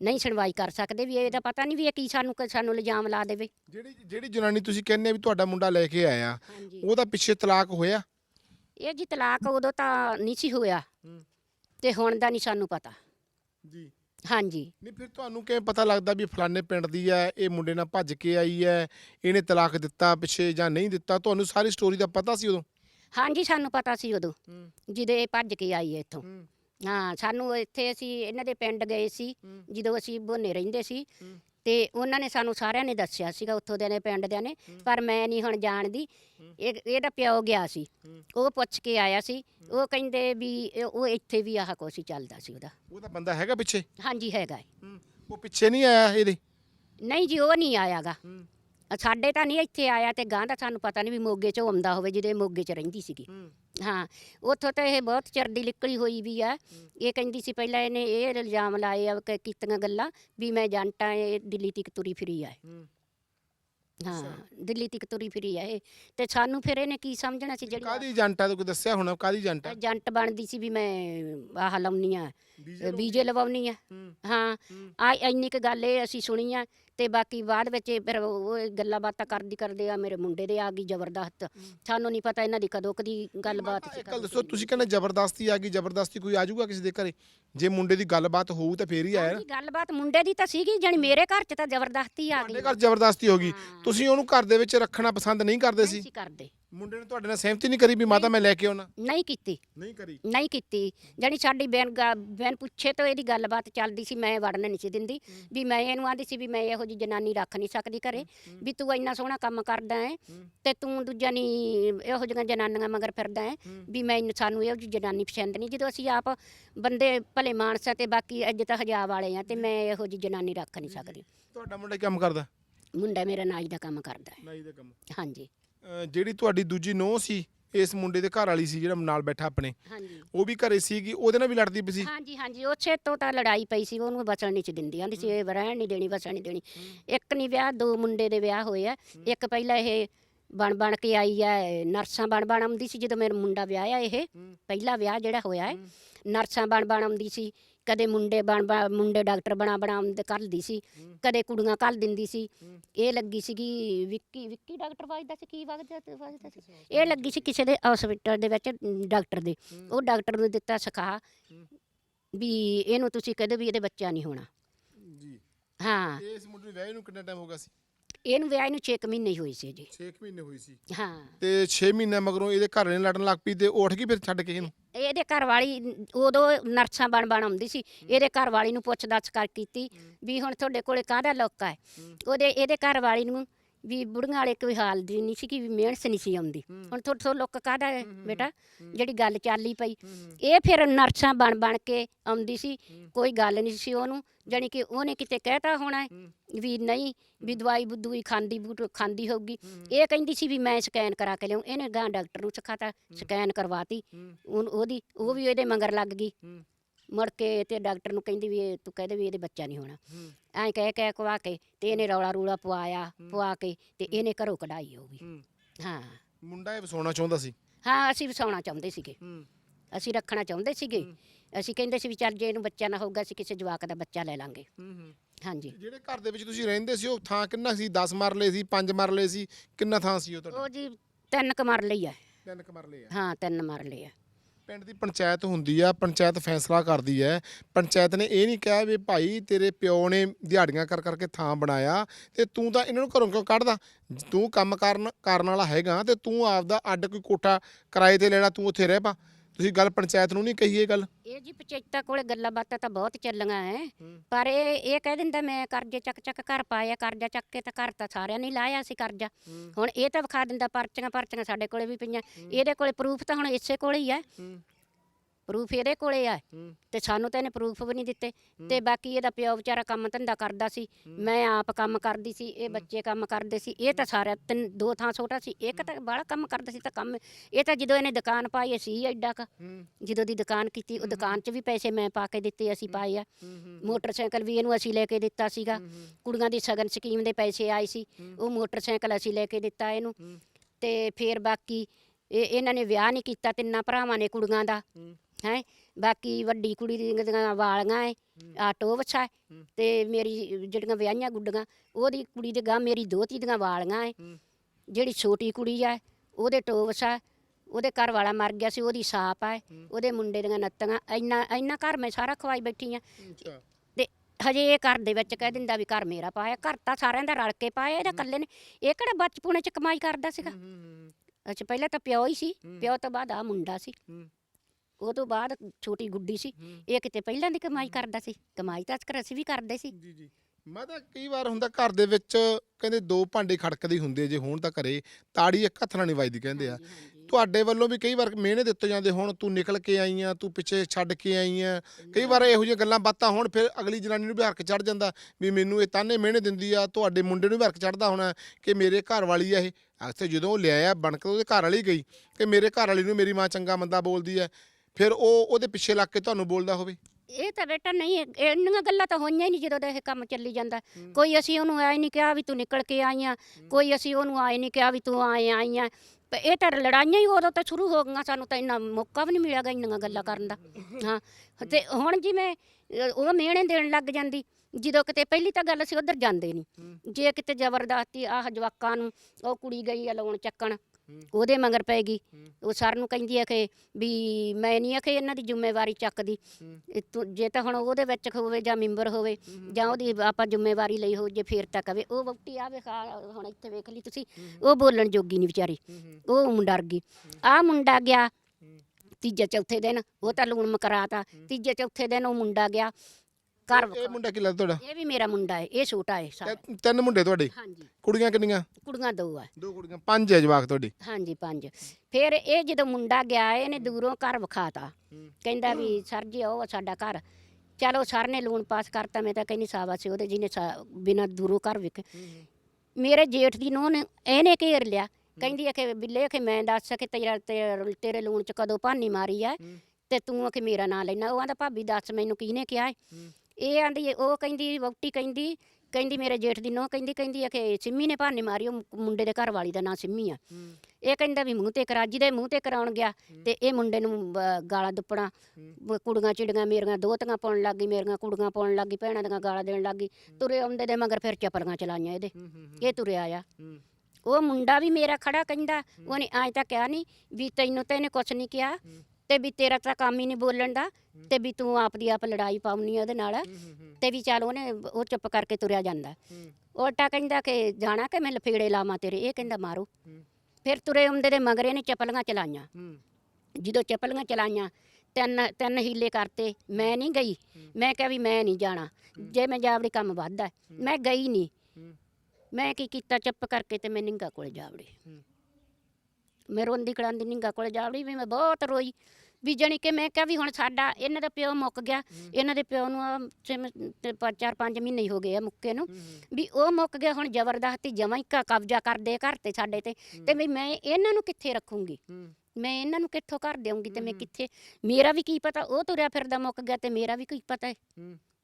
ਨਹੀਂ ਸੁਣਵਾਈ ਕਰ ਸਕਦੇ ਵੀ ਇਹਦਾ ਪਤਾ ਨਹੀਂ ਵੀ ਇਹ ਕੀ ਸਾਨੂੰ ਸਾਨੂੰ ਇਲਜ਼ਾਮ ਲਾ ਦੇਵੇ। ਜਿਹੜੀ ਜਿਹੜੀ ਜਨਾਨੀ ਤੁਸੀਂ ਕਹਿੰਦੇ ਵੀ ਤੁਹਾਡਾ ਮੁੰਡਾ ਲੈ ਕੇ ਆਇਆ ਹਾਂਜੀ। ਉਹਦਾ ਪਿੱਛੇ ਤਲਾਕ ਹੋਇਆ? ਇਹ ਜੀ ਤਲਾਕ ਉਦੋਂ ਤਾਂ ਨਹੀਂ ਸੀ ਹੋਇਆ। ਹੂੰ। ਤੇ ਹੁਣ ਦਾ ਨਹੀਂ ਸਾਨੂੰ ਪਤਾ। ਜੀ। ਹਾਂਜੀ। ਨਹੀਂ ਫਿਰ ਤੁਹਾਨੂੰ ਕਿਵੇਂ ਪਤਾ ਲੱਗਦਾ ਵੀ ਫਲਾਣੇ ਪਿੰਡ ਦੀ ਹੈ ਇਹ ਮੁੰਡੇ ਨਾਲ ਭੱਜ ਕੇ ਆਈ ਹੈ ਇਹਨੇ ਤਲਾਕ ਦਿੱਤਾ ਪਿੱਛੇ ਜਾਂ ਨਹੀਂ ਦਿੱਤਾ? ਤੁਹਾਨੂੰ ਸਾਰੀ ਸਟੋਰੀ ਦਾ ਪਤਾ ਸੀ ਉਦੋਂ? ਹਾਂਜੀ ਸਾਨੂੰ ਪਤਾ ਸੀ ਉਦੋਂ। ਜਦੋਂ ਇਹ ਭੱਜ ਕੇ ਆਈ ਹੈ ਇੱਥੋਂ। ਹੂੰ। ਹਾਂ ਸਾਨੂੰ ਇੱਥੇ ਅਸੀਂ ਇਹਨਾਂ ਦੇ ਪਿੰਡ ਗਏ ਸੀ। ਹੂੰ। ਜਦੋਂ ਅਸੀਂ ਬੋਨੇ ਰਹਿੰਦੇ ਸੀ। ਹੂੰ। ਤੇ ਉਹਨਾਂ ਨੇ ਸਾਨੂੰ ਸਾਰਿਆਂ ਨੇ ਦੱਸਿਆ ਸੀਗਾ ਉੱਥੋਂ ਦੇ ਨੇ ਪਿੰਡ ਦੇ ਨੇ ਪਰ ਮੈਂ ਨਹੀਂ ਹੁਣ ਜਾਣਦੀ। ਇਹ ਇਹਦਾ ਪਿਓ ਗਿਆ ਸੀ। ਉਹ ਪੁੱਛ ਕੇ ਆਇਆ ਸੀ। ਉਹ ਕਹਿੰਦੇ ਵੀ ਇਹ- ਉਹ ਇੱਥੇ ਵੀ ਆਹ ਕੁਛ ਹੀ ਚੱਲਦਾ ਸੀ ਉਹਦਾ। ਉਹ ਤਾਂ ਬੰਦਾ ਹੈਗਾ ਪਿੱਛੇ? ਹਾਂਜੀ ਹੈਗਾ। ਉਹ ਪਿੱਛੇ ਨਹੀਂ ਆਇਆ ਇਹਦੇ? ਨਹੀਂ ਜੀ ਉਹ ਨਹੀਂ ਆਇਆਗਾ। ਸਾਡੇ ਤਾਂ ਨਹੀਂ ਇੱਥੇ ਆਇਆ ਤੇ ਗਾਂ ਦਾ ਸਾਨੂੰ ਪਤਾ ਨਹੀਂ ਵੀ ਮੋਗੇ ਚੋਂ ਆਉਂਦਾ ਹੋਵੇ ਜਿਹਦੇ ਮੋਗੇ 'ਚ ਰਹਿੰਦੀ ਸੀਗੀ। ਹਾਂ ਉੱਥੋਂ ਤਾਂ ਇਹ ਬਹੁਤ ਚਿਰ ਦੀ ਨਿਕਲੀ ਹੋਈ ਵੀ ਆ। ਇਹ ਕਹਿੰਦੀ ਸੀ ਪਹਿਲਾਂ ਇਹਨੇ ਇਹ ਇਲਜ਼ਾਮ ਲਾਏ ਆ ਕਿ ਕੀਤੀਆਂ ਗੱਲਾਂ ਵੀ ਮੈਂ ਜੰਟਾ ਇਹ ਦਿੱਲੀ ਤੱਕ ਤੁਰੀ ਫਿਰੀ ਆ। ਹਾਂ। ਦਿੱਲੀ ਤੱਕ ਤੁਰੀ ਫਿਰੀ ਆ ਇਹ। ਤੇ ਸਾਨੂੰ ਫਿਰ ਇਹਨੇ ਕੀ ਸਮਝਣਾ ਸੀ ਜਿਹੜੀ ਕਾਦੀ ਏਜੰਟ ਹੈ ਤੂੰ ਕੋਈ ਦੱਸਿਆ ਹੋਣਾ? ਕਾਦੀ ਏਜੰਟ ਹੈ ਏਜੰਟ ਬਣਦੀ ਸੀ ਵੀ ਮੈਂ ਆਹ ਲਾਉਣੀ ਆ ਬੀਜੇ ਲਵਾਉਣੀ ਆ। ਹਾਂ। ਆ ਇੰਨੀ ਕੁ ਗੱਲ ਇਹ ਅਸੀਂ ਸੁਣੀ ਆ ਤੇ ਬਾਕੀ ਬਾਅਦ ਵਿੱਚ ਇਹ ਫਿਰ ਉਹ ਇਹ ਗੱਲਾਂ ਬਾਤਾਂ ਕਰਦੀ ਕਰਦੇ ਆ ਮੇਰੇ ਮੁੰਡੇ ਦੇ ਆ ਗਈ ਜ਼ਬਰਦਸਤ। ਸਾਨੂੰ ਨਹੀਂ ਪਤਾ ਇਹਨਾਂ ਦੀ ਕਦੋਂ ਕਦੀ ਗੱਲਬਾਤ ਸੀ ਇੱਕ ਗੱਲ ਦੱਸੋ ਤੁਸੀਂ ਕਹਿੰਦੇ ਜ਼ਬਰਦਸਤੀ ਆ ਗਈ ਜ਼ਬਰਦਸਤੀ ਕੋਈ ਆ ਜਾਊਗਾ ਕਿਸੇ ਦੇ ਘਰੇ? ਜੇ ਮੁੰਡੇ ਦੀ ਗੱਲਬਾਤ ਹੋਊ ਤਾਂ ਫੇਰ ਹੀ ਆਇਆ ਨਾ ਹਾਂਜੀ, ਗੱਲਬਾਤ ਮੁੰਡੇ ਦੀ ਤਾਂ ਸੀਗੀ ਜਾਣੀ ਮੇਰੇ ਘਰ 'ਚ ਤਾਂ ਜ਼ਬਰਦਸਤੀ ਆ ਤੁਹਾਡੇ ਗਈ। ਘਰ ਜ਼ਬਰਦਸਤੀ ਹੋ ਗਈ। ਤੁਸੀਂ ਉਹਨੂੰ ਘਰ ਦੇ ਵਿੱਚ ਰੱਖਣਾ ਪਸੰਦ ਨਹੀਂ ਕਰਦੇ ਸੀ? ਸੀ ਕਰਦੇ। ਮੁੰਡੇ ਨੇ ਤੁਹਾਡੇ ਨਾਲ ਸਹਿਮਤੀ ਨਹੀਂ ਕਰੀ ਵੀ ਮਾਤਾ ਮੈਂ ਲੈ ਕੇ ਆਉਣਾ? ਨਹੀਂ ਕੀਤੀ। ਨਹੀਂ ਕਰੀ? ਨਹੀਂ ਕੀਤੀ। ਜਾਣੀ ਸਾਡੀ ਬੈਨ ਬੈਨ ਪੁੱਛੇ ਤਾਂ ਇਹਦੀ ਗੱਲਬਾਤ ਚੱਲਦੀ ਸੀ ਮੈਂ ਵੜਨ ਨਹੀਂ ਸੀ ਦਿੰਦੀ। ਵੀ ਮੈਂ ਇਹਨੂੰ ਆਂਦੀ ਸੀ ਵੀ ਮੈਂ ਇਹੋ ਜੀ ਜਨਾਨੀ ਰੱਖ ਨਹੀਂ ਸਕਦੀ ਘਰੇ ਵੀ ਤੂੰ ਇੰਨਾ ਸੋਹਣਾ ਕੰਮ ਕਰਦਾ ਹੈ ਤੇ ਤੂੰ ਦੂਜਾ ਨਹੀਂ ਇਹੋ ਜਿਹੀਆਂ ਜਨਾਨੀਆਂ ਮਗਰ ਫਿਰਦਾ ਹੈ ਵੀ ਮੈਂ ਸਾਨੂੰ ਇਹੋ ਜਿਹੀ ਜਨਾਨੀ ਪਸੰਦ ਨਹੀਂ। ਜਦੋਂ ਅਸੀਂ ਆਪ ਬੰਦੇ ਭਲੇ ਮਾਨਸ ਤੇ ਬਾਕੀ ਇੱਜ਼ਤ ਹਜਾ ਵਾਲੇ ਆ ਤੇ ਮੈਂ ਇਹੋ ਜਿਹੀ ਜਨਾਨੀ ਰੱਖ ਨਹੀਂ ਸਕਦੀ। ਤੁਹਾਡਾ ਮੁੰਡਾ ਕੀ ਕੰਮ ਕਰਦਾ? ਮੁੰਡਾ ਮੇਰਾ ਨਾਈ ਦਾ ਕੰਮ ਕਰਦਾ ਹੈ। ਨਾਈ ਦਾ ਕੰਮ? ਹਾਂਜੀ। ਜਿਹੜੀ ਤੁਹਾਡੀ ਦੂਜੀ ਨੋਹ ਸੀ ਇਸ ਮੁੰਡੇ ਦੇ ਘਰ ਵਾਲੀ ਸੀ ਜਿਹੜਾ ਨਾਲ ਬੈਠਾ ਆਪਣੇ ਹਾਂਜੀ। ਉਹ ਵੀ ਘਰੇ ਸੀਗੀ ਉਹਦੇ ਨਾਲ ਵੀ ਲੜਦੀ ਪਈ ਸੀ? ਹਾਂਜੀ ਹਾਂਜੀ ਉੱਥੇ ਤੋਂ ਤਾਂ ਲੜਾਈ ਪਈ ਸੀ ਉਹਨੂੰ ਬਚਣ ਨਹੀਂ ਚ ਦਿੰਦੀ ਆਂਦੀ ਸੀ ਇਹ ਰਹਿਣ ਨਹੀਂ ਦੇਣੀ ਬਚਣ ਨਹੀਂ ਦੇਣੀ। ਇੱਕ ਨਹੀਂ ਵਿਆਹ ਦੋ ਮੁੰਡੇ ਦੇ ਵਿਆਹ ਹੋਏ ਆ। ਇੱਕ ਪਹਿਲਾਂ ਇਹ ਬਣ ਬਣ ਕੇ ਆਈ ਆ ਨਰਸਾਂ ਬਣ ਬਣ ਆਉਂਦੀ ਸੀ ਜਦੋਂ ਮੇਰਾ ਮੁੰਡਾ ਵਿਆਹਿਆ ਇਹ ਪਹਿਲਾ ਵਿਆਹ ਜਿਹੜਾ ਹੋਇਆ ਹੈ। ਨਰਸਾਂ ਬਣ ਬਣ ਆਉਂਦੀ ਸੀ। ਕਦੇ ਮੁੰਡੇ ਬਣ ਬਣ- ਮੁੰਡੇ ਡਾਕਟਰ ਬਣਾ ਬਣਾ ਆਉਂਦੇ ਕਰਦੀ ਸੀ ਕਦੇ ਕੁੜੀਆਂ ਕੱਲ ਦਿੰਦੀ ਸੀ। ਇਹ ਲੱਗੀ ਸੀਗੀ ਵਿੱਕੀ ਵਿੱਕੀ ਡਾਕਟਰ ਵਜਦਾ ਸੀ ਕੀ ਵਜਦਾ ਤੇ ਵਜਦਾ ਸੀ। ਇਹ ਲੱਗੀ ਸੀ ਕਿਸੇ ਦੇ ਹਸਪੀਟਲ ਦੇ ਵਿੱਚ ਡਾਕਟਰ ਦੇ। ਉਹ ਡਾਕਟਰ ਨੂੰ ਦਿੱਤਾ ਸਿਖਾ ਵੀ ਇਹਨੂੰ ਤੁਸੀਂ ਕਹਦੇ ਵੀ ਇਹਦੇ ਬੱਚਾ ਨਹੀਂ ਹੋਣਾ। ਜੀ। ਹਾਂ। ਇਸ ਮੁੰਡੇ ਨੂੰ ਵਿਆਹ ਨੂੰ ਕਿੰਨਾ ਟਾਈਮ ਹੋ ਗਿਆ ਸੀ? ਇਹਨੂੰ ਵਿਆਹ ਨੂੰ 6 ਮਹੀਨੇ ਹੀ ਹੋਏ ਸੀ ਜੀ 6 ਮਹੀਨੇ ਹੋਈ ਸੀ। ਹਾਂ। ਤੇ 6 ਮਹੀਨੇ ਮਗਰੋਂ ਇਹਦੇ ਘਰ ਨੇ ਲੜਨ ਲੱਗ ਪਈ ਤੇ ਉਹ ਉੱਠ ਗਈ ਫਿਰ ਛੱਡ ਕੇ ਇਹਨੂੰ? ਇਹਦੇ ਘਰ ਵਾਲੀ ਉਦੋਂ ਨਰਸਾਂ ਬਣ ਬਣ ਆਉਂਦੀ ਸੀ। ਇਹਦੇ ਘਰ ਵਾਲੀ ਨੂੰ ਪੁੱਛ ਦੱਸ ਕਰ ਕੀਤੀ ਵੀ ਹੁਣ ਤੁਹਾਡੇ ਕੋਲੇ ਕਾਹਦਾ ਲੋਕਾ ਹੈ। ਉਹਦੇ ਇਹਦੇ ਘਰ ਵਾਲੀ ਨੂੰ ਵੀ ਬੁੜੀਆਂ ਵਾਲੇ ਕੋਈ ਹਾਲ ਦੀ ਨਹੀਂ ਸੀ ਕਿ ਵੀ ਮਿਹਨਤ ਨਹੀਂ ਸੀ ਆਉਂਦੀ। ਹੁਣ ਤੁਹਾਡੇ ਤੋਂ ਲੋਕ ਕਾਹਦਾ ਹੈ ਬੇਟਾ? ਜਿਹੜੀ ਗੱਲ ਚੱਲੀ ਪਈ। ਇਹ ਫਿਰ ਨਰਸਾਂ ਬਣ ਬਣ ਕੇ ਆਉਂਦੀ ਸੀ। ਕੋਈ ਗੱਲ ਨਹੀਂ ਸੀ ਉਹਨੂੰ ਜਾਣੀ ਕਿ ਉਹਨੇ ਕਿਤੇ ਕਹਿਤਾ ਹੋਣਾ ਵੀ ਨਹੀਂ ਵੀ ਦਵਾਈ ਹੀ ਖਾਂਦੀ ਬੂਟ ਖਾਂਦੀ ਹੋਊਗੀ। ਇਹ ਕਹਿੰਦੀ ਸੀ ਵੀ ਮੈਂ ਸਕੈਨ ਕਰਾ ਕੇ ਲਿਆਉਂ ਇਹਨੇ ਗਾਂ ਡਾਕਟਰ ਨੂੰ ਸਿਖਾਤਾ ਸਕੈਨ ਕਰਵਾਤੀ। ਉਹਦੀ ਉਹ ਵੀ ਇਹਦੇ ਮਗਰ ਲੱਗ ਗਈ। ਮੁੜ ਕੇ ਤੇ ਡਾਕਟਰ ਨੂੰ ਕਹਿੰਦੀ ਵੀ ਇਹ ਤੂੰ ਕਹਦੇ ਵੀ ਇਹਦੇ ਬੱਚਾ ਨਹੀਂ ਹੋਣਾ। ਐਂ ਕਹਿ ਕਹਿ ਕਵਾ ਕੇ ਤੇ ਇਹਨੇ ਰੌਲਾ ਰੂਲਾ ਪਵਾਇਆ ਪਵਾ ਕੇ ਤੇ ਇਹਨੇ ਘਰੋਂ ਕਢਾਈ ਉਹ ਵੀ। ਹਾਂ। ਮੁੰਡਾ ਇਹ ਵਸਾਉਣਾ ਚਾਹੁੰਦਾ ਸੀ? ਹਾਂ ਅਸੀਂ ਵਸਾਉਣਾ ਚਾਹੁੰਦੇ ਸੀਗੇ। ਅਸੀਂ ਰੱਖਣਾ ਚਾਹੁੰਦੇ ਸੀਗੇ। ਅਸੀਂ ਕਹਿੰਦੇ ਸੀ ਵੀ ਚੱਲ ਜੇ ਇਹਨੂੰ ਬੱਚਾ ਨਾ ਹੋਊਗਾ ਅਸੀਂ ਕਿਸੇ ਜਵਾਕ ਦਾ ਬੱਚਾ ਲੈ ਲਾਂਗੇ। ਹਾਂਜੀ। ਜਿਹੜੇ ਘਰ ਦੇ ਵਿੱਚ ਤੁਸੀਂ ਰਹਿੰਦੇ ਸੀ ਉਹ ਥਾਂ ਕਿੰਨਾ ਸੀ? 10 ਮਰਲੇ ਸੀ 5 ਮਰਲੇ ਸੀ? ਕਿੰਨਾ ਥਾਂ ਸੀ ਉਹ ਤੁਹਾਡਾ? ਉਹ ਜੀ ਤਿੰਨ ਕੁ ਮਰ ਲਈ ਆ। ਤਿੰਨ ਕੁ ਮਰਲੇ ਆ। ਹਾਂ ਤਿੰਨ ਮਰ ਲਏ ਆ। ਪਿੰਡ ਦੀ ਪੰਚਾਇਤ ਹੁੰਦੀ ਆ, ਪੰਚਾਇਤ ਫੈਸਲਾ ਕਰਦੀ ਹੈ ਪੰਚਾਇਤ ਨੇ ਇਹ ਨਹੀਂ ਕਿਹਾ ਵੀ ਭਾਈ ਤੇਰੇ ਪਿਓ ਨੇ ਦਿਹਾੜੀਆਂ ਕਰ ਕਰਕੇ ਥਾਂ ਬਣਾਇਆ ਤੇ ਤੂੰ ਤਾਂ ਇਹਨਾਂ ਨੂੰ ਘਰੋਂ ਕਿਉਂ ਕੱਢਦਾ? ਤੂੰ ਕੰਮ ਕਰਨ ਕਰਨ ਵਾਲਾ ਹੈਗਾ ਤੇ ਤੂੰ ਆਪਦਾ ਅੱਡ ਕੋਈ ਕੋਠਾ ਕਿਰਾਏ ਤੇ ਲੈਣਾ, ਤੂੰ ਉੱਥੇ ਰਹਿ ਪਾ। ਤੁਸੀਂ ਗੱਲ ਪੰਚਾਇਤ ਨੂੰ ਨਹੀਂ ਕਹੀ ਇਹ ਗੱਲ? ਇਹ ਜੀ ਪੰਚਾਇਤਾਂ ਕੋਲੇ ਗੱਲਾਂ ਬਾਤਾਂ ਤਾਂ ਬਹੁਤ ਚੱਲੀਆਂ ਐ। ਪਰ ਇਹ ਇਹ ਕਹਿ ਦਿੰਦਾ ਮੈਂ ਕਰਜ਼ੇ ਚੱਕ ਚੱਕ ਘਰ ਪਾਇਆ ਕਰਜ਼ਾ ਚੱਕ ਕੇ ਤਾਂ ਘਰ ਤਾਂ ਸਾਰਿਆਂ ਨੇ ਲਾਇਆ ਸੀ ਕਰਜ਼ਾ। ਹੁਣ ਇਹ ਤਾਂ ਵਿਖਾ ਦਿੰਦਾ ਪਰਚੀਆਂ ਪਰਚੀਆਂ ਸਾਡੇ ਕੋਲੇ ਵੀ ਪਈਆਂ। ਇਹਦੇ ਕੋਲੇ ਪ੍ਰੂਫ ਤਾਂ ਹੁਣ ਇਸੇ ਕੋਲੇ ਹੀ ਆ ਪ੍ਰੂਫ ਇਹਦੇ ਕੋਲੇ ਆ। ਤੇ ਸਾਨੂੰ ਤਾਂ ਇਹਨੇ ਪ੍ਰੂਫ ਵੀ ਨਹੀਂ ਦਿੱਤੇ। ਤੇ ਬਾਕੀ ਇਹਦਾ ਪਿਓ ਵਿਚਾਰਾ ਕੰਮ ਧੰਦਾ ਕਰਦਾ ਸੀ। ਮੈਂ ਆਪ ਕੰਮ ਕਰਦੀ ਸੀ ਇਹ ਬੱਚੇ ਕੰਮ ਕਰਦੇ ਸੀ। ਇਹ ਤਾਂ ਸਾਰਾ ਤਿੰਨ ਦੋ ਥਾਂ ਛੋਟਾ ਸੀ। ਇੱਕ ਤਾਂ ਬੜਾ ਕੰਮ ਕਰਦਾ ਸੀ ਤਾਂ ਕੰਮ। ਇਹ ਤਾਂ ਜਦੋਂ ਇਹਨੇ ਦੁਕਾਨ ਪਾਈ ਸੀ ਐਡਾ ਕ। ਜਦੋਂ ਦੀ ਦੁਕਾਨ ਕੀਤੀ ਉਹ ਦੁਕਾਨ 'ਚ ਵੀ ਪੈਸੇ ਮੈਂ ਪਾ ਕੇ ਦਿੱਤੇ ਅਸੀਂ ਪਾਏ ਆ। ਮੋਟਰਸਾਈਕਲ ਵੀ ਇਹਨੂੰ ਅਸੀਂ ਲੈ ਕੇ ਦਿੱਤਾ ਸੀਗਾ। ਕੁੜੀਆਂ ਦੀ ਸਗਨ ਸਕੀਮ ਦੇ ਪੈਸੇ ਆਏ ਸੀ। ਉਹ ਮੋਟਰਸਾਈਕਲ ਅਸੀਂ ਲੈ ਕੇ ਦਿੱਤਾ ਇਹਨੂੰ। ਤੇ ਫਿਰ ਬਾਕੀ ਇਹ ਇਹਨਾਂ ਨੇ ਵਿਆਹ ਨਹੀਂ ਕੀਤਾ ਤਿੰਨਾਂ ਭਰਾਵਾਂ ਨੇ ਕੁੜੀਆਂ ਦਾ। ਹੈ। ਬਾਕੀ ਵੱਡੀ ਕੁੜੀ ਦੀਆਂ ਵਾਲੀਆਂ ਐ ਆ ਟੋਵਛਾ ਹੈ। ਤੇ ਮੇਰੀ ਜਿਹੜੀਆਂ ਵਿਆਹੀਆਂ ਗੁੱਡੀਆਂ ਉਹਦੀ ਕੁੜੀ ਦੇ ਗਾਂ ਮੇਰੀ ਦੋਤੀ ਦੀਆਂ ਵਾਲੀਆਂ ਐ ਜਿਹੜੀ ਛੋਟੀ ਕੁੜੀ ਆ ਉਹਦੇ ਟੋਵਛਾ ਉਹਦੇ ਘਰ ਵਾਲਾ ਮਰ ਗਿਆ ਸੀ ਉਹਦੀ ਸਾਪ ਆ ਉਹਦੇ ਮੁੰਡੇ ਦੀਆਂ ਨੱਤੀਆਂ ਇੰਨਾ ਇੰਨਾ ਘਰ ਮੈਂ ਸਾਰਾ ਖਵਾਈ ਬੈਠੀ ਆ। ਤੇ ਹਜੇ ਇਹ ਘਰ ਦੇ ਵਿੱਚ ਕਹਿ ਦਿੰਦਾ ਵੀ ਘਰ ਮੇਰਾ ਪਾਇਆ ਘਰ ਤਾਂ ਸਾਰਿਆਂ ਦਾ ਰਲ ਕੇ ਪਾਇਆ ਇਹਦਾ ਇਕੱਲੇ ਨੇ। ਇਹ ਕਿਹੜਾ ਬਚਪਨ ਚ ਕਮਾਈ ਕਰਦਾ ਸੀਗਾ? ਅੱਛਾ ਪਹਿਲਾਂ ਤਾਂ ਪਿਓ ਹੀ ਸੀ। ਪਿਓ ਤੋਂ ਬਾਅਦ ਆ ਮੁੰਡਾ ਸੀ। ਉਹ ਤੋਂ ਬਾਅਦ ਛੋਟੀ ਗੁੱਡੀ ਸੀ ਇਹ ਕਿਤੇ ਪਹਿਲਾਂ ਦੀ ਕਮਾਈ ਕਰਦਾ ਸੀ ਕਮਾਈ ਤਾਂ ਅਸਕਰ ਅਸੀਂ ਵੀ ਕਰਦੇ ਸੀ। ਜੀ ਜੀ। ਮੈਂ ਤਾਂ ਕਈ ਵਾਰ ਹੁੰਦਾ ਘਰ ਦੇ ਵਿੱਚ ਕਹਿੰਦੇ ਦੋ ਭਾਂਡੇ ਖੜਕਦੇ ਹੁੰਦੇ ਜੇ ਹੋਣ ਤਾਂ ਘਰੇ ਤਾੜੀ ਇੱਕ ਹੱਥ ਨਾਲ ਨਹੀਂ ਵੱਜਦੀ ਕਹਿੰਦੇ ਆ। ਤੁਹਾਡੇ ਵੱਲੋਂ ਵੀ ਕਈ ਵਾਰ ਮਿਹਨੇ ਦਿੱਤੇ ਜਾਂਦੇ ਹੁਣ ਤੂੰ ਨਿਕਲ ਕੇ ਆਈ ਆ ਤੂੰ ਪਿੱਛੇ ਛੱਡ ਕੇ ਆਈ ਆ। ਕਈ ਵਾਰ ਇਹੋ ਜਿਹੀਆਂ ਗੱਲਾਂ ਬਾਤਾਂ ਹੁਣ ਫਿਰ ਅਗਲੀ ਜਨਾਨੀ ਨੂੰ ਵੀ ਹਰਕ ਚੜ ਜਾਂਦਾ ਵੀ ਮੈਨੂੰ ਇਹ ਤਾਨੇ ਮਿਹਨੇ ਦਿੰਦੀ ਆ ਤੁਹਾਡੇ ਮੁੰਡੇ ਨੂੰ ਵੀ ਹਰਕ ਚੜਦਾ ਹੋਣਾ ਕਿ ਮੇਰੇ ਘਰ ਵਾਲੀ ਆ ਇਹ। ਅਕਸਰ ਜਦੋਂ ਉਹ ਲਿਆਇਆ ਬਣ ਕੇ ਉਹਦੇ ਘਰ ਵਾਲੀ ਗਈ ਕਿ ਮੇਰੇ ਘਰ ਵਾਲੀ ਨੂੰ ਮੇਰੀ ਮਾਂ ਚੰਗਾ ਮੰਦਾ ਬੋਲਦੀ ਆ ਫਿਰ ਉਹ ਉਹਦੇ ਪਿੱਛੇ ਲੱਗ ਕੇ ਤੁਹਾਨੂੰ ਬੋਲਦਾ ਹੋਵੇ। ਇਹ ਤਾਂ ਬੇਟਾ ਨਹੀਂ ਇੰਨੀਆਂ ਗੱਲਾਂ ਤਾਂ ਹੋਈਆਂ ਹੀ ਨਹੀਂ ਜਦੋਂ ਦਾ ਇਹ ਕੰਮ ਚੱਲੀ ਜਾਂਦਾ। ਕੋਈ ਅਸੀਂ ਉਹਨੂੰ ਆਏ ਨਹੀਂ ਕਿਹਾ ਵੀ ਤੂੰ ਨਿਕਲ ਕੇ ਆਈ ਆ ਕੋਈ ਅਸੀਂ ਉਹਨੂੰ ਆਏ ਨਹੀਂ ਕਿਹਾ ਵੀ ਤੂੰ ਆਏ ਆਈ ਆ ਇਹ ਤਾਂ ਲੜਾਈਆਂ ਹੀ ਉਦੋਂ ਤਾਂ ਸ਼ੁਰੂ ਹੋ ਗਈਆਂ ਸਾਨੂੰ ਤਾਂ ਇੰਨਾ ਮੌਕਾ ਵੀ ਨਹੀਂ ਮਿਲਿਆਗਾ ਇੰਨੀਆਂ ਗੱਲਾਂ ਕਰਨ ਦਾ। ਹਾਂ। ਤੇ ਹੁਣ ਜਿਵੇਂ ਉਹ ਮਿਹਣੇ ਦੇਣ ਲੱਗ ਜਾਂਦੀ। ਜਦੋਂ ਕਿਤੇ ਪਹਿਲੀ ਤਾਂ ਗੱਲ ਅਸੀਂ ਉਧਰ ਜਾਂਦੇ ਨਹੀਂ। ਜੇ ਕਿਤੇ ਜ਼ਬਰਦਸਤੀ ਆਹ ਜਵਾਕਾਂ ਨੂੰ ਉਹ ਕੁੜੀ ਗਈ ਆ ਲਾਉਣ ਚੱਕਣ ਉਹਦੇ ਮਗਰ ਪੈ ਗਈ। ਉਹ ਸਰ ਨੂੰ ਕਹਿੰਦੀ ਆ ਕਿ ਵੀ ਮੈਂ ਨਹੀਂ ਆ ਕਿ ਇਹਨਾਂ ਦੀ ਜ਼ਿੰਮੇਵਾਰੀ ਚੱਕਦੀ। ਇਹ ਤੂੰ- ਜੇ ਤਾਂ ਹੁਣ ਉਹਦੇ ਵਿੱਚ ਹੋਵੇ ਜਾਂ ਮੈਂਬਰ ਹੋਵੇ ਜਾਂ ਉਹਦੀ ਆਪਾਂ ਜ਼ਿੰਮੇਵਾਰੀ ਲਈ ਹੋ ਜੇ ਫੇਰ ਤਾਂ ਕਵੇ ਉਹ ਵਕਤੀ ਆਵੇ ਹੁਣ ਇੱਥੇ ਵੇਖ ਲਈ ਤੁਸੀਂ ਉਹ ਬੋਲਣ ਜੋਗੀ ਨਹੀਂ ਵਿਚਾਰੀ। ਉਹ ਡਰ ਗਈ। ਆ ਮੁੰਡਾ ਗਿਆ ਤੀਜੇ ਚੌਥੇ ਦਿਨ ਉਹ ਤਾਂ ਲੂਣ ਮਕਰਾਤਾ। ਤੀਜੇ ਚੌਥੇ ਦਿਨ ਉਹ ਮੁੰਡਾ ਗਿਆ। ਘਰ ਇਹ ਮੁੰਡਾ ਕੀ ਲੱਗਦਾ ਤੁਹਾਡਾ? ਇਹ ਵੀ ਮੇਰਾ ਮੁੰਡਾ ਹੈ ਇਹ ਛੋਟਾ ਹੈ ਤਿੰਨ- ਤਿੰਨ ਮੁੰਡੇ ਤੁਹਾਡੇ? ਹਾਂਜੀ। ਕੁੜੀਆਂ ਕਿੰਨੀਆਂ? ਕੁੜੀਆਂ ਦੋ ਆ। ਦੋ ਕੁੜੀਆਂ ਪੰਜ ਹੈ ਜਵਾਕ ਤੁਹਾਡੇ? ਹਾਂਜੀ ਪੰਜ। ਫਿਰ ਇਹ ਜਦੋਂ ਮੁੰਡਾ ਗਿਆ ਇਹਨੇ ਦੂਰੋਂ ਘਰ ਵਿਖਾਤਾ। ਕਹਿੰਦਾ ਵੀ ਸਰ ਜੀ ਉਹ ਸਾਡਾ ਘਰ। ਚਲੋ ਸਰ ਨੇ ਲੋਨ ਪਾਸ ਕਰਤਾ ਮੈਂ ਤਾਂ ਕਹਿੰਦੀ ਸਾਵਾ ਸੀ ਉਹਦੇ ਜਿਹਨੇ ਬਿਨਾਂ ਦੂਰੋਂ ਘਰ ਵਿਕ ਮੇਰੇ ਜੇਠ ਦੀ ਨੂੰਹ ਨੇ ਇਹਨੇ ਘੇਰ ਲਿਆ। ਕਹਿੰਦੀ ਆ ਕਿ ਬਿੱਲੇ ਕਿ ਮੈਂ ਦੱਸ ਕਿ ਤੇਰਾ ਤੇਰੇ- ਤੇਰੇ ਲੋਨ ਚ ਕਦੋਂ ਭਾਨੀ ਮਾਰੀ ਆ। ਤੇ ਤੂੰ ਆ ਕਿ ਮੇਰਾ ਨਾਂ ਲੈਣਾ। ਉਹ ਆਂਦਾ ਭਾਬੀ ਦੱਸ ਮੈਨੂੰ ਕਿਹਨੇ ਕਿਹਾ ਹੈ। ਇਹ ਆਂਦੀ ਉਹ ਕਹਿੰਦੀ ਵਹੁਟੀ ਕਹਿੰਦੀ ਕਹਿੰਦੀ ਮੇਰੇ ਜੇਠ ਦੀ ਨੂੰਹ ਕਹਿੰਦੀ ਕਹਿੰਦੀ ਆ ਕਿ ਸਿੰਮੀ ਨੇ ਭਾਨੀ ਮਾਰੀ ਉਹ ਮੁੰਡੇ ਦੇ ਘਰ ਵਾਲੀ ਦਾ ਨਾਂ ਸਿੰਮੀ ਆ। ਇਹ ਕਹਿੰਦਾ ਵੀ ਮੂੰਹ ਤੇ ਕਰਾ ਜਿਹਦੇ ਮੂੰਹ ਤੇ ਕਰਾਉਣ ਗਿਆ ਤੇ ਇਹ ਮੁੰਡੇ ਨੂੰ ਅਹ, ਗਾਲਾਂ ਦੁੱਪਣਾ ਬ- ਕੁੜੀਆਂ ਚਿੜੀਆਂ ਮੇਰੀਆਂ ਦੋਤੀਆਂ ਪਾਉਣ ਲੱਗ ਗਈ ਮੇਰੀਆਂ ਕੁੜੀਆਂ ਪਾਉਣ ਲੱਗ ਗਈ ਭੈਣਾਂ ਦੀਆਂ ਗਾਲਾਂ ਦੇਣ ਲੱਗ ਗਈ ਤੁਰੇ ਆਉਂਦੇ ਦੇ ਮਗਰ ਫਿਰ ਚੱਪਲੀਆਂ ਚਲਾਈਆਂ ਇਹਦੇ। ਇਹ ਤੁਰਿਆ ਆ। ਉਹ ਮੁੰਡਾ ਵੀ ਮੇਰਾ ਖੜਾ ਕਹਿੰਦਾ ਉਹਨੇ ਐਂ ਤਾਂ ਕਿਹਾ ਨਹੀਂ ਵੀ ਤੈਨੂੰ ਤਾਂ ਇਹਨੇ ਕੁਛ ਨਹੀਂ ਕਿਹਾ। ਤੇ ਵੀ ਤੇਰਾ ਤਾਂ ਕੰਮ ਹੀ ਨਹੀਂ ਬੋਲਣ ਦਾ ਤੇ ਵੀ ਤੂੰ ਆਪ ਦੀ ਆਪ ਲੜਾਈ ਪਾਉਣੀ ਉਹਦੇ ਨਾਲ ਤੇ ਵੀ ਚੱਲ ਉਹਨੇ ਉਹ ਚੁੱਪ ਕਰਕੇ ਤੁਰਿਆ ਜਾਂਦਾ। ਉਲਟਾ ਕਹਿੰਦਾ ਕਿ ਜਾਣਾ ਕਿ ਮੈਂ ਲਫੇੜੇ ਲਾਵਾਂ ਤੇਰੇ ਇਹ ਕਹਿੰਦਾ ਮਾਰੋ। ਫਿਰ ਤੁਰੇ ਆਉਂਦੇ ਦੇ ਮਗਰ ਇਹਨੇ ਚੱਪਲੀਆਂ ਚਲਾਈਆਂ। ਜਦੋਂ ਚੱਪਲੀਆਂ ਚਲਾਈਆਂ ਤਿੰਨ ਤਿੰਨ ਹੀਲੇ ਕਰਤੇ ਮੈਂ ਨਹੀਂ ਗਈ। ਮੈਂ ਕਿਹਾ ਵੀ ਮੈਂ ਨਹੀਂ ਜਾਣਾ। ਜੇ ਮੈਂ ਜਾਵੜੀ ਕੰਮ ਵੱਧਦਾ ਮੈਂ ਗਈ ਨਹੀਂ। ਮੈਂ ਕੀ ਕੀਤਾ ਚੁੱਪ ਕਰਕੇ ਤੇ ਮੈਂ ਨਿੰਗਾ ਕੋਲ ਜਾਵੜੀ। ਮੈਂ ਰੋਂਦੀ ਕੜਾਂਦੀ ਨਿੰਗਾ ਕੋਲ ਜਾਵੜੀ ਵੀ ਮੈਂ ਬਹੁਤ ਰੋਈ। ਵੀ ਜਾਣੀ ਕਿ ਮੈਂ ਕਿਹਾ ਵੀ ਹੁਣ ਸਾਡਾ ਇਹਨਾਂ ਦਾ ਪਿਓ ਮੁੱਕ ਗਿਆ ਇਹਨਾਂ ਦੇ ਪਿਓ ਨੂੰ ਆਹ ਤੇ ਪੰਜ- ਚਾਰ ਪੰਜ ਮਹੀਨੇ ਹੀ ਹੋ ਗਏ ਆ ਮੁੱਕੇ ਨੂੰ। ਵੀ ਉਹ ਮੁੱਕ ਗਿਆ ਹੁਣ ਜ਼ਬਰਦਸਤੀ ਜਮਾਂ ਹੀ ਕ- ਕਬਜ਼ਾ ਕਰਦੇ ਆ ਘਰ ਤੇ ਸਾਡੇ ਤੇ। ਤੇ ਵੀ ਮੈਂ ਇਹਨਾਂ ਨੂੰ ਕਿੱਥੇ ਰੱਖੂੰਗੀ? ਮੈਂ ਇਹਨਾਂ ਨੂੰ ਕਿੱਥੋਂ ਘਰ ਦੇਵਾਂਗੀ ਤੇ ਮੈਂ ਕਿੱਥੇ? ਮੇਰਾ ਵੀ ਕੀ ਪਤਾ ਉਹ ਤੁਰਿਆ ਫਿਰਦਾ ਮੁੱਕ ਗਿਆ ਤੇ ਮੇਰਾ ਵੀ ਕੀ ਪਤਾ ਹੈ।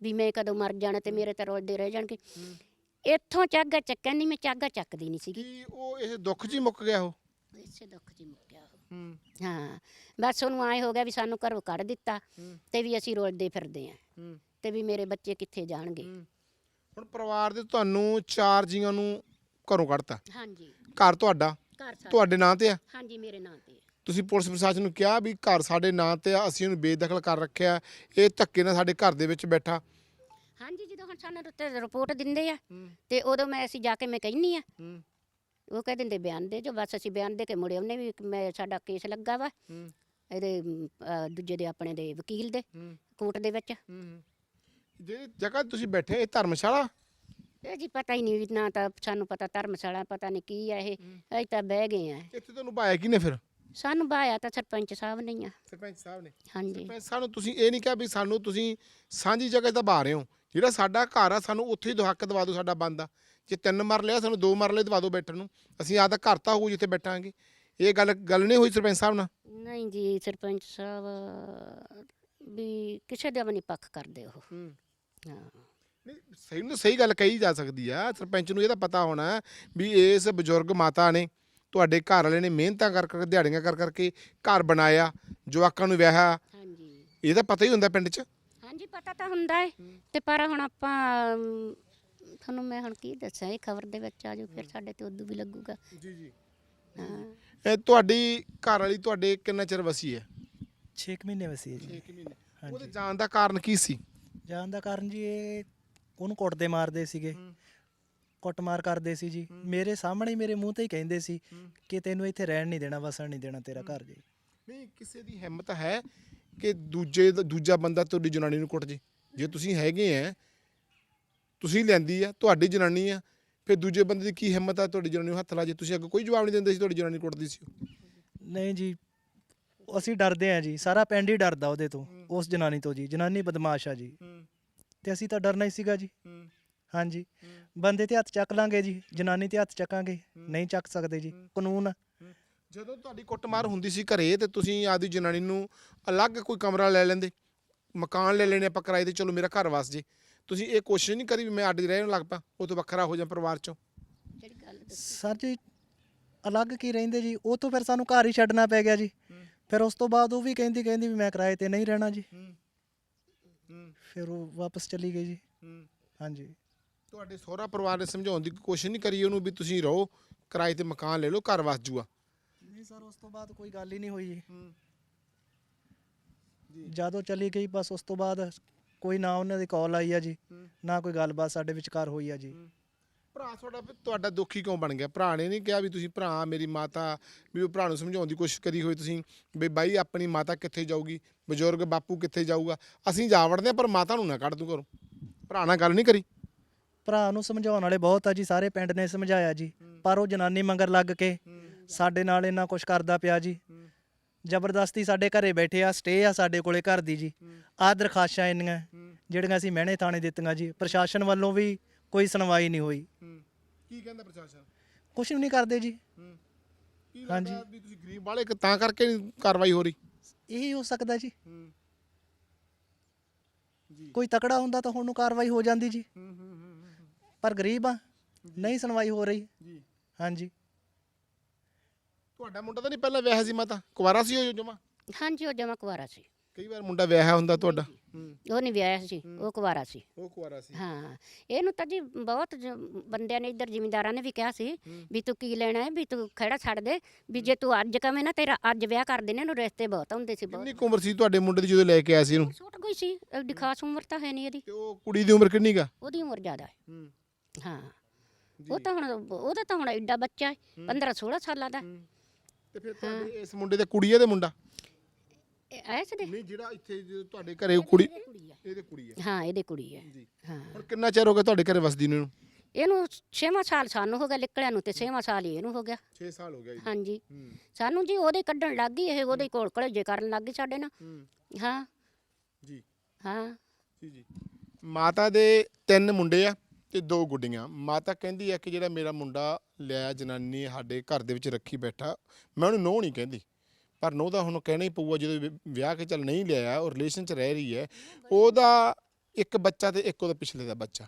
ਵੀ ਮੈਂ ਕਦੋਂ ਮਰ ਜਾਣਾ ਤੇ ਮੇਰੇ ਤੇ ਰੋਲਦੇ ਰਹਿ ਜਾਣਗੇ। ਇੱਥੋਂ ਚਾਗਾ ਚੱਕਣ ਨਹੀਂ ਮੈਂ ਚਾਗਾ ਚੱਕਦੀ ਨਹੀਂ ਸੀਗੀ। ਕੀ ਉਹ ਇਹ ਦੁੱਖ ਹੀ ਮੁੱਕ ਗਿਆ ਉਹ? ਇਸੇ ਦੁੱਖ 'ਚ ਹੀ। ਬਸ ਉਹਨੂੰ ਆਏ ਹੋ ਗਿਆ ਵੀ ਸਾਨੂੰ ਘਰੋਂ ਕੱਢ ਦਿੱਤਾ ਤੇ ਵੀ ਅਸੀਂ ਰੋਲਦੇ ਫਿਰਦੇ ਆਂ ਤੇ ਵੀ ਮੇਰੇ ਬੱਚੇ ਕਿੱਥੇ ਜਾਣਗੇ। ਹੁਣ ਪਰਿਵਾਰ ਦੇ ਤੁਹਾਨੂੰ ਚਾਰ ਜੀਆਂ ਨੂੰ ਘਰੋਂ ਕੱਢਤਾ। ਹਾਂਜੀ। ਘਰ ਤੁਹਾਡਾ? ਘਰ ਸਾਡਾ। ਤੁਹਾਡੇ ਨਾਂ ਤੇ ਆ? ਹਾਂਜੀ ਮੇਰੇ ਨਾਂ ਤੇ ਹੈ। ਤੁਸੀਂ ਪੁਲਿਸ ਪ੍ਰਸ਼ਾਸਨ ਨੂੰ ਕਿਹਾ ਵੀ ਘਰ ਸਾਡੇ ਨਾਂ ਤੇ ਆ ਅਸੀਂ ਉਹਨੂੰ ਬੇਦਖਲ ਕਰ ਰੱਖਿਆ। ਇਹ ਧੱਕੇ ਨਾਲ ਸਾਡੇ ਘਰ ਦੇ ਵਿੱਚ ਬੈਠਾ। ਹਾਂਜੀ ਜਦੋਂ ਹੁਣ ਸਾਨੂੰ ਰਿਪੋਰਟ ਦਿੰਦੇ ਆ ਤੇ ਉਦੋਂ ਮੈਂ ਅਸੀਂ ਜਾ ਕੇ ਮੈਂ ਕਹਿੰਨੀ ਆ ਉਹ ਕਹਿ ਦਿੰਦੇ ਬਿਆਨ ਦੇ ਜੋ ਬਸ ਅਸੀਂ ਬਿਆਨ ਦੇ ਕੇ ਮੁੜੇ। ਉਹਨੇ ਵੀ ਮੈਂ ਸਾਡਾ ਕੇਸ ਲੱਗਾ ਵਾ ਇਹਦੇ ਅਮ, ਅਹ, ਦੂਜੇ ਦੇ ਆਪਣੇ ਦੇ ਵਕੀਲ ਦੇ ਕੋਰਟ ਦੇ ਵਿੱਚ। ਜਿਹੜੀ ਜਗ੍ਹਾ ਤੁਸੀਂ ਬੈਠੇ ਇਹ ਧਰਮਸ਼ਾਲਾ? ਇਹ ਜੀ ਪਤਾ ਹੀ ਨਹੀਂ ਨਾ ਤਾਂ ਸਾਨੂੰ ਪਤਾ ਧਰਮਸ਼ਾਲਾ ਪਤਾ ਨਹੀਂ ਕੀ ਆ ਇਹ। ਅਸੀਂ ਤਾਂ ਬਹਿ ਗਏ ਆ। ਇੱਥੇ ਤੁਹਾਨੂੰ ਬਾਇਆ ਕਿਨੇ ਫਿਰ? ਸਾਨੂੰ ਬਾਇਆ ਤਾਂ ਸਰਪੰਚ ਸਾਹਿਬ ਨੇ ਹੀ ਆ। ਸਰਪੰਚ ਸਾਹਿਬ ਨੇ। ਹਾਂਜੀ। ਸਰਪੰਚ ਸਾਹਿਬ ਨੂੰ ਤੁਸੀਂ ਇਹ ਨਹੀਂ ਕਿਹਾ ਵੀ ਸਾਨੂੰ ਤੁਸੀਂ ਸਾਂਝੀ ਜਗ੍ਹਾ ਤੇ ਬਾ ਰਹੇ ਹੋ। ਜਿਹੜਾ ਸਾਡਾ ਘਰ ਆ ਸਾਨੂੰ ਉੱਥੇ ਹੀ ਦੋ ਹੱਕ ਦਵਾ ਦਿਓ ਸਾਡਾ ਬੰਦਾ। ਜੇ ਤਿੰਨ ਮਰਲੇ ਆ ਸਾਨੂੰ ਦੋ ਮਰਲੇ ਦਵਾ ਦਿਓ ਬੈਠਣ ਨੂੰ। ਅਸੀਂ ਆਪਦਾ ਘਰ ਤਾਂ ਹੋਊ ਜਿੱਥੇ ਬੈਠਾਂਗੇ। ਇਹ ਗੱਲ ਗੱਲ ਨਹੀਂ ਹੋਈ ਸਰਪੰਚ ਸਾਹਿਬ ਨਾਲ? ਨਹੀਂ ਜੀ ਸਰਪੰਚ ਸਾਹਿਬ ਵੀ ਕਿਸੇ ਦਾ ਵੀ ਨਹੀਂ ਪੱਖ ਕਰਦੇ ਉਹ। ਹਾਂ। ਨਹੀਂ ਸਹੀ ਨੂੰ ਸਹੀ ਗੱਲ ਕਹੀ ਜਾ ਸਕਦੀ ਆ। ਸਰਪੰਚ ਨੂੰ ਇਹ ਤਾਂ ਪਤਾ ਹੋਣਾ ਵੀ ਇਸ ਬਜ਼ੁਰਗ ਮਾਤਾ ਨੇ ਤੁਹਾਡੇ ਘਰ ਵਾਲੇ ਨੇ ਮਿਹਨਤਾਂ ਕਰ ਕਰਕੇ ਦਿਹਾੜੀਆਂ ਕਰ ਕਰਕੇ ਘਰ ਬਣਾਇਆ ਜਵਾਕਾਂ ਨੂੰ ਵਿਆਹਿਆ। ਹਾਂਜੀ। ਇਹ ਤਾਂ ਪਤਾ ਹੀ ਹੁੰਦਾ ਪਿੰਡ 'ਚ। ਹਾਂਜੀ ਪਤਾ ਤਾਂ ਹੁੰਦਾ ਹੈ। ਤੇ ਪਰ ਹੁਣ ਆਪਾਂ ਤੁਹਾਨੂੰ ਮੈਂ ਹੁਣ ਕੀ ਦੱਸਾਂ ਇਹ ਖਬਰ ਦੇ ਵਿੱਚ ਆ ਜਾਓ ਫਿਰ ਸਾਡੇ ਤੇ ਉਦੋਂ ਵੀ ਲੱਗੂਗਾ। ਜੀ ਜੀ। ਹਾਂ। ਇਹ ਤੁਹਾਡੀ ਘਰ ਵਾਲੀ ਤੁਹਾਡੇ ਕਿੰਨਾ ਚਿਰ ਵਸੀ ਹੈ? 6 ਮਹੀਨੇ ਵਸੀ ਹੈ ਜੀ। 6 ਮਹੀਨੇ। ਉਹਦੇ ਜਾਣ ਦਾ ਕਾਰਨ ਕੀ ਸੀ? ਜਾਣ ਦਾ ਕਾਰਨ ਜੀ ਇਹ ਉਹਨੂੰ ਕੁੱਟਦੇ ਮਾਰਦੇ ਸੀਗੇ। ਕੁੱਟਮਾਰ ਕਰਦੇ ਸੀ ਜੀ। ਮੇਰੇ ਸਾਹਮਣੇ ਮੇਰੇ ਮੂੰਹ ਤੇ ਹੀ ਕਹਿੰਦੇ ਸੀ ਕਿ ਤੈਨੂੰ ਇੱਥੇ ਰਹਿਣ ਨਹੀਂ ਦੇਣਾ ਵਸਣ ਨਹੀਂ ਦੇਣਾ ਤੇਰਾ ਘਰ ਜੀ। ਨਹੀਂ ਕਿਸੇ ਦੀ ਹਿੰਮਤ ਹੈ ਕਿ ਦੂਜੇ ਦੂਜਾ ਬੰਦਾ ਤੁਹਾਡੀ ਜਨਾਨੀ ਨੂੰ ਕੁੱਟ ਜੇ। ਜੇ ਤੁਸੀਂ ਹੈਗੇ ਆ ਤੁਸੀਂ ਲੈਂਦੀ ਆ ਤੁਹਾਡੀ ਜਨਾਨੀ ਆ ਫਿਰ ਦੂਜੇ ਬੰਦੇ ਦੀ ਕੀ ਹਿੰਮਤ ਆ ਤੁਹਾਡੀ ਜਨਾਨੀ ਨੂੰ ਹੱਥ ਲਾ ਜੇ? ਤੁਸੀਂ ਅੱਗੇ ਕੋਈ ਜਵਾਬ ਨਹੀਂ ਦਿੰਦੇ ਸੀ ਤੁਹਾਡੀ ਜਨਾਨੀ ਕੁੱਟਦੀ ਸੀ। ਨਹੀਂ ਜੀ ਅਸੀਂ ਡਰਦੇ ਆ ਜੀ ਸਾਰਾ ਪਿੰਡ ਹੀ ਡਰਦਾ ਉਹਦੇ ਤੋਂ ਉਸ ਜਨਾਨੀ ਤੋਂ ਜੀ ਜਨਾਨੀ ਬਦਮਾਸ਼ ਆ ਜੀ। ਤੇ ਅਸੀਂ ਤਾਂ ਡਰਨਾ ਹੀ ਸੀਗਾ ਜੀ। ਹਾਂਜੀ। ਬੰਦੇ ਤੇ ਹੱਥ ਚੱਕ ਲਾਂਗੇ ਜੀ ਜਨਾਨੀ ਤੇ ਹੱਥ ਚੱਕਾਂਗੇ ਨਹੀਂ ਚੱਕ ਸਕਦੇ ਜੀ ਕਾਨੂੰਨ ਆ। ਜਦੋਂ ਤੁਹਾਡੀ ਕੁੱਟਮਾਰ ਹੁੰਦੀ ਸੀ ਘਰੇ ਤੇ ਤੁਸੀਂ ਆਪਦੀ ਜਨਾਨੀ ਨੂੰ ਅਲੱਗ ਕੋਈ ਕਮਰਾ ਲੈ ਲੈਂਦੇ ਮਕਾਨ ਲੈ ਲੈਣੇ ਆਪਾਂ ਕਿਰਾਏ ਤੇ ਚਲੋ ਮੇਰਾ ਘਰ ਵਸ ਜੇ। ਤੁਸੀਂ ਇਹ ਕੋਸ਼ਿਸ਼ ਨਹੀਂ ਕਰੀ ਵੀ ਮੈਂ ਅੱਡ ਰਹਿਣ ਲੱਗ ਪਾ ਉਹ ਤੋਂ ਵੱਖਰਾ ਹੋ ਜਾ ਪਰਿਵਾਰ ਚੋਂ। ਜਿਹੜੀ ਗੱਲ ਦੱਸੀ। ਸਰ ਜੀ ਅਲੱਗ ਕੀ ਰਹਿੰਦੇ ਜੀ? ਉਹ ਤੋਂ ਫਿਰ ਸਾਨੂੰ ਘਰ ਹੀ ਛੱਡਣਾ ਪੈ ਗਿਆ ਜੀ। ਫਿਰ ਉਸ ਤੋਂ ਬਾਅਦ ਉਹ ਵੀ ਕਹਿੰਦੀ ਕਹਿੰਦੀ ਵੀ ਮੈਂ ਕਿਰਾਏ ਤੇ ਨਹੀਂ ਰਹਿਣਾ ਜੀ। ਫਿਰ ਉਹ ਵਾਪਸ ਚਲੀ ਗਈ ਜੀ। ਹਾਂਜੀ। ਤੁਹਾਡੇ ਸਹੁਰਾ ਪਰਿਵਾਰ ਨੇ ਸਮਝਾਉਣ ਦੀ ਕੋਸ਼ਿਸ਼ ਨਹੀਂ ਕਰੀ ਉਹਨੂੰ ਵੀ ਤੁਸੀਂ ਰਹੋ ਕਿਰਾਏ ਤੇ ਮਕਾਨ ਲੈ ਲਓ ਘਰ ਵਸ ਜੂਆ। ਨਹੀਂ ਸਰ ਉਸ ਤੋਂ ਬਾਅਦ ਕੋਈ ਗੱਲ ਹੀ ਨਹੀਂ ਹੋਈ ਜੀ। ਜਦੋਂ ਚਲੀ ਗਈ ਬਸ ਉਸ ਤੋਂ ਬਾਅਦ ਕੋਈ ਨਾ ਉਹਨਾਂ ਦੀ ਕਾਲ ਆਈ ਆ ਜੀ ਨਾ ਕੋਈ ਗੱਲਬਾਤ ਸਾਡੇ ਵਿਚਕਾਰ ਹੋਈ ਆ ਜੀ। ਭਰਾ ਤੁਹਾਡਾ ਤੁਹਾਡਾ ਦੁਖੀ ਕਿਉਂ ਬਣ ਗਿਆ? ਭਰਾ ਨੇ ਨਹੀਂ ਕਿਹਾ ਵੀ ਤੁਸੀਂ ਭਰਾ ਮੇਰੀ ਮਾਤਾ ਵੀ ਉਹ ਭਰਾ ਨੂੰ ਸਮਝਾਉਣ ਦੀ ਕੋਸ਼ਿਸ਼ ਕਰੀ ਹੋਈ ਤੁਸੀਂ ਵੀ ਬਾਈ ਆਪਣੀ ਮਾਤਾ ਕਿੱਥੇ ਜਾਊਗੀ? ਬਜ਼ੁਰਗ ਬਾਪੂ ਕਿੱਥੇ ਜਾਊਗਾ? ਅਸੀਂ ਜਾ ਵੜਦੇ ਹਾਂ ਪਰ ਮਾਤਾ ਨੂੰ ਨਾ ਕੱਢ ਦੂੰ ਘਰੋਂ। ਭਰਾ ਨਾਲ ਗੱਲ ਨਹੀਂ ਕਰੀ? ਭਰਾ ਨੂੰ ਸਮਝਾਉਣ ਵਾਲੇ ਬਹੁਤ ਆ ਜੀ ਸਾਰੇ ਪਿੰਡ ਨੇ ਸਮਝਾਇਆ ਜੀ। ਪਰ ਉਹ ਜਨਾਨੀ ਮੰਗਰ ਲੱਗ ਕੇ ਸਾਡੇ ਨਾਲ ਇੰਨਾ ਕੁਝ ਕਰਦਾ ਪਿਆ ਜੀ। ਜ਼ਬਰਦਸਤੀ ਸਾਡੇ ਘਰੇ ਬੈਠੇ ਆ ਸਟੇ ਆ ਸਾਡੇ ਕੋਲੇ ਘਰ ਦੀ ਜੀ। ਆਹ ਦਰਖਾਸ਼ਾਂ ਇੰਨੀਆਂ ਜਿਹੜੀਆਂ ਅਸੀਂ ਮਹਿਣੇ ਥਾਣੇ ਦਿੱਤੀਆਂ ਜੀ ਪ੍ਰਸ਼ਾਸਨ ਵੱਲੋਂ ਵੀ ਕੋਈ ਸੁਣਵਾਈ ਨਹੀਂ ਹੋਈ। ਕੀ ਕਹਿੰਦਾ ਪ੍ਰਸ਼ਾਸਨ? ਕੁਝ ਵੀ ਨਹੀਂ ਕਰਦੇ ਜੀ। ਕੀ ਹਾਂਜੀ। ਲੱਗਦਾ ਵੀ ਤੁਸੀਂ ਗਰੀਬ ਵਾਲੇ ਕਿ ਤਾਂ ਕਰਕੇ ਨਹੀਂ ਕਾਰਵਾਈ ਹੋ ਰਹੀ? ਇਹੀ ਹੋ ਸਕਦਾ ਜੀ। ਕੋਈ ਤਕੜਾ ਹੁੰਦਾ ਤਾਂ ਹੁਣ ਨੂੰ ਕਾਰਵਾਈ ਹੋ ਜਾਂਦੀ ਜੀ। ਪਰ ਗਰੀਬ ਆ ਨਹੀਂ ਸੁਣਵਾਈ ਹੋ ਰਹੀ। ਜੀ। ਹਾਂਜੀ। ਤੁਹਾਡਾ ਮੁੰਡਾ ਤਾਂ ਨਹੀਂ ਪਹਿਲਾਂ ਵਿਆਹ ਸੀ ਮਾਤਾ? ਕੁਵਾਰਾ ਸੀ ਉਹ ਜਮਾ? ਹਾਂਜੀ ਉਹ ਜਮਾ ਕੁਵਾਰਾ ਸੀ। ਕਈ ਵਾਰ ਮੁੰਡਾ ਵਿਆਹਿਆ ਹੁੰਦਾ ਤੁਹਾਡਾ? ਉਹ ਨਹੀਂ ਵਿਆਹਿਆ ਸੀ ਉਹ ਕੁਵਾਰਾ ਸੀ। ਉਹ ਕੁਵਾਰਾ ਸੀ। ਹਾਂ ਇਹਨੂੰ ਤਾਂ ਜੀ ਬਹੁਤ ਜ- ਬੰਦਿਆਂ ਨੇ ਇੱਧਰ ਜ਼ਿਮੀਂਦਾਰਾਂ ਨੇ ਵੀ ਕਿਹਾ ਸੀ ਵੀ ਤੂੰ ਕੀ ਲੈਣਾ ਹੈ ਵੀ ਤੂੰ ਖੜਾ ਛੱਡ ਦੇ ਵੀ ਜੇ ਤੂੰ ਅੱਜ ਕਵੇਂ ਨਾ ਤੇਰਾ ਅੱਜ ਵਿਆਹ ਕਰ ਦੇਣੇ ਇਹਨੂੰ ਰਿਸ਼ਤੇ ਬਹੁਤ ਆਉਂਦੇ ਸੀ ਬਹੁਤ। ਕਿੰਨੀ ਕੁ ਉਮਰ ਸੀ ਤੁਹਾਡੇ ਮੁੰਡੇ ਦੀ ਜਦੋਂ ਲੈ ਕੇ ਆਇਆ ਸੀ ਇਹਨੂੰ? ਛੋਟ ਕੋਈ ਸੀ ਐਡੀ ਖਾਸ ਉਮਰ ਤਾਂ ਹੈ ਨਹੀਂ ਇਹਦੀ। ਤੇ ਉਹ ਕੁੜੀ ਦੀ ਉਮਰ ਕਿੰਨੀ ਕਾ ਉਹਦੀ ਉਮਰ ਜ਼ਿਆਦਾ ਹੈ। ਹਾਂ। ਉਹ ਤਾਂ ਹੁਣ ਉਹਦਾ ਤਾਂ ਹੁਣ ਐਡਾ ਬੱਚਾ ਹੈ 15 16 ਸਾਲਾਂ ਦਾ। ਤੇ ਫਿਰ ਤੁਹਾਡੇ ਇਸ ਮੁੰਡੇ ਦੇ ਕੁੜੀ ਹੈ ਤੇ ਮੁੰਡਾ? ਇਹ ਐਸ ਦੇ। ਨਹੀਂ ਜਿਹੜਾ ਇੱਥੇ ਤੁਹਾਡੇ ਘਰੇ ਉਹ ਕੁੜੀ ਇਹਦੇ ਕੁੜੀ ਹੈ ਹਾਂ ਇਹਦੇ ਕੁੜੀ ਹੈ ਜੀ। ਹਾਂ। ਹੁਣ ਕਿੰਨਾ ਚਿਰ ਹੋ ਗਿਆ ਤੁਹਾਡੇ ਘਰੇ ਵਸਦੀ ਨੂੰ? ਇਹਨੂੰ ਇਹਨੂੰ 6ਵਾਂ ਸਾਲ ਸਾਨੂੰ ਹੋ ਗਿਆ ਨਿਕਲਿਆ ਨੂੰ ਤੇ 6ਵਾਂ ਸਾਲ ਹੀ ਇਹਨੂੰ ਹੋ ਗਿਆ। 6 ਸਾਲ ਹੋ ਗਿਆ ਜੀ। ਹਾਂਜੀ। ਹੂੰ। ਸਾਨੂੰ ਜੀ ਉਹਦੇ ਕੱਢਣ ਲੱਗ ਗਈ ਇਹ ਉਹਦੇ ਕੋਲ ਕਲੇਜੇ ਕਰਨ ਲੱਗ ਗਈ ਸਾਡੇ ਨਾਲ। ਹੂੰ। ਹਾਂ। ਜੀ। ਹਾਂ। ਜੀ ਜੀ। ਮਾਤਾ ਦੇ ਤਿੰਨ ਮੁੰਡੇ ਆ ਤੇ ਦੋ ਗੁੱਡੀਆਂ। ਮਾਤਾ ਕਹਿੰਦੀ ਆ ਕਿ ਜਿਹੜਾ ਮੇਰਾ ਮੁੰਡਾ ਲਿਆ ਜਨਾਨੀ ਸਾਡੇ ਘਰ ਦੇ ਵਿੱਚ ਰੱਖੀ ਬੈਠਾ ਮੈਂ ਉਹਨੂੰ ਨੋ ਨਹੀਂ ਕਹਿੰਦੀ। ਪਰ ਨੋ ਦਾ ਹੁਣ ਕਹਿਣਾ ਹੀ ਪਊਗਾ ਜਦੋਂ ਵਿ- ਵਿਆਹ ਕੇ ਚੱਲ ਨਹੀਂ ਲਿਆ ਉਹ ਰਿਲੇਸ਼ਨ 'ਚ ਰਹਿ ਰਹੀ ਹੈ ਉਹਦਾ ਇੱਕ ਬੱਚਾ ਤੇ ਇੱਕ ਉਹਦਾ ਪਿਛਲੇ ਦਾ ਬੱਚਾ।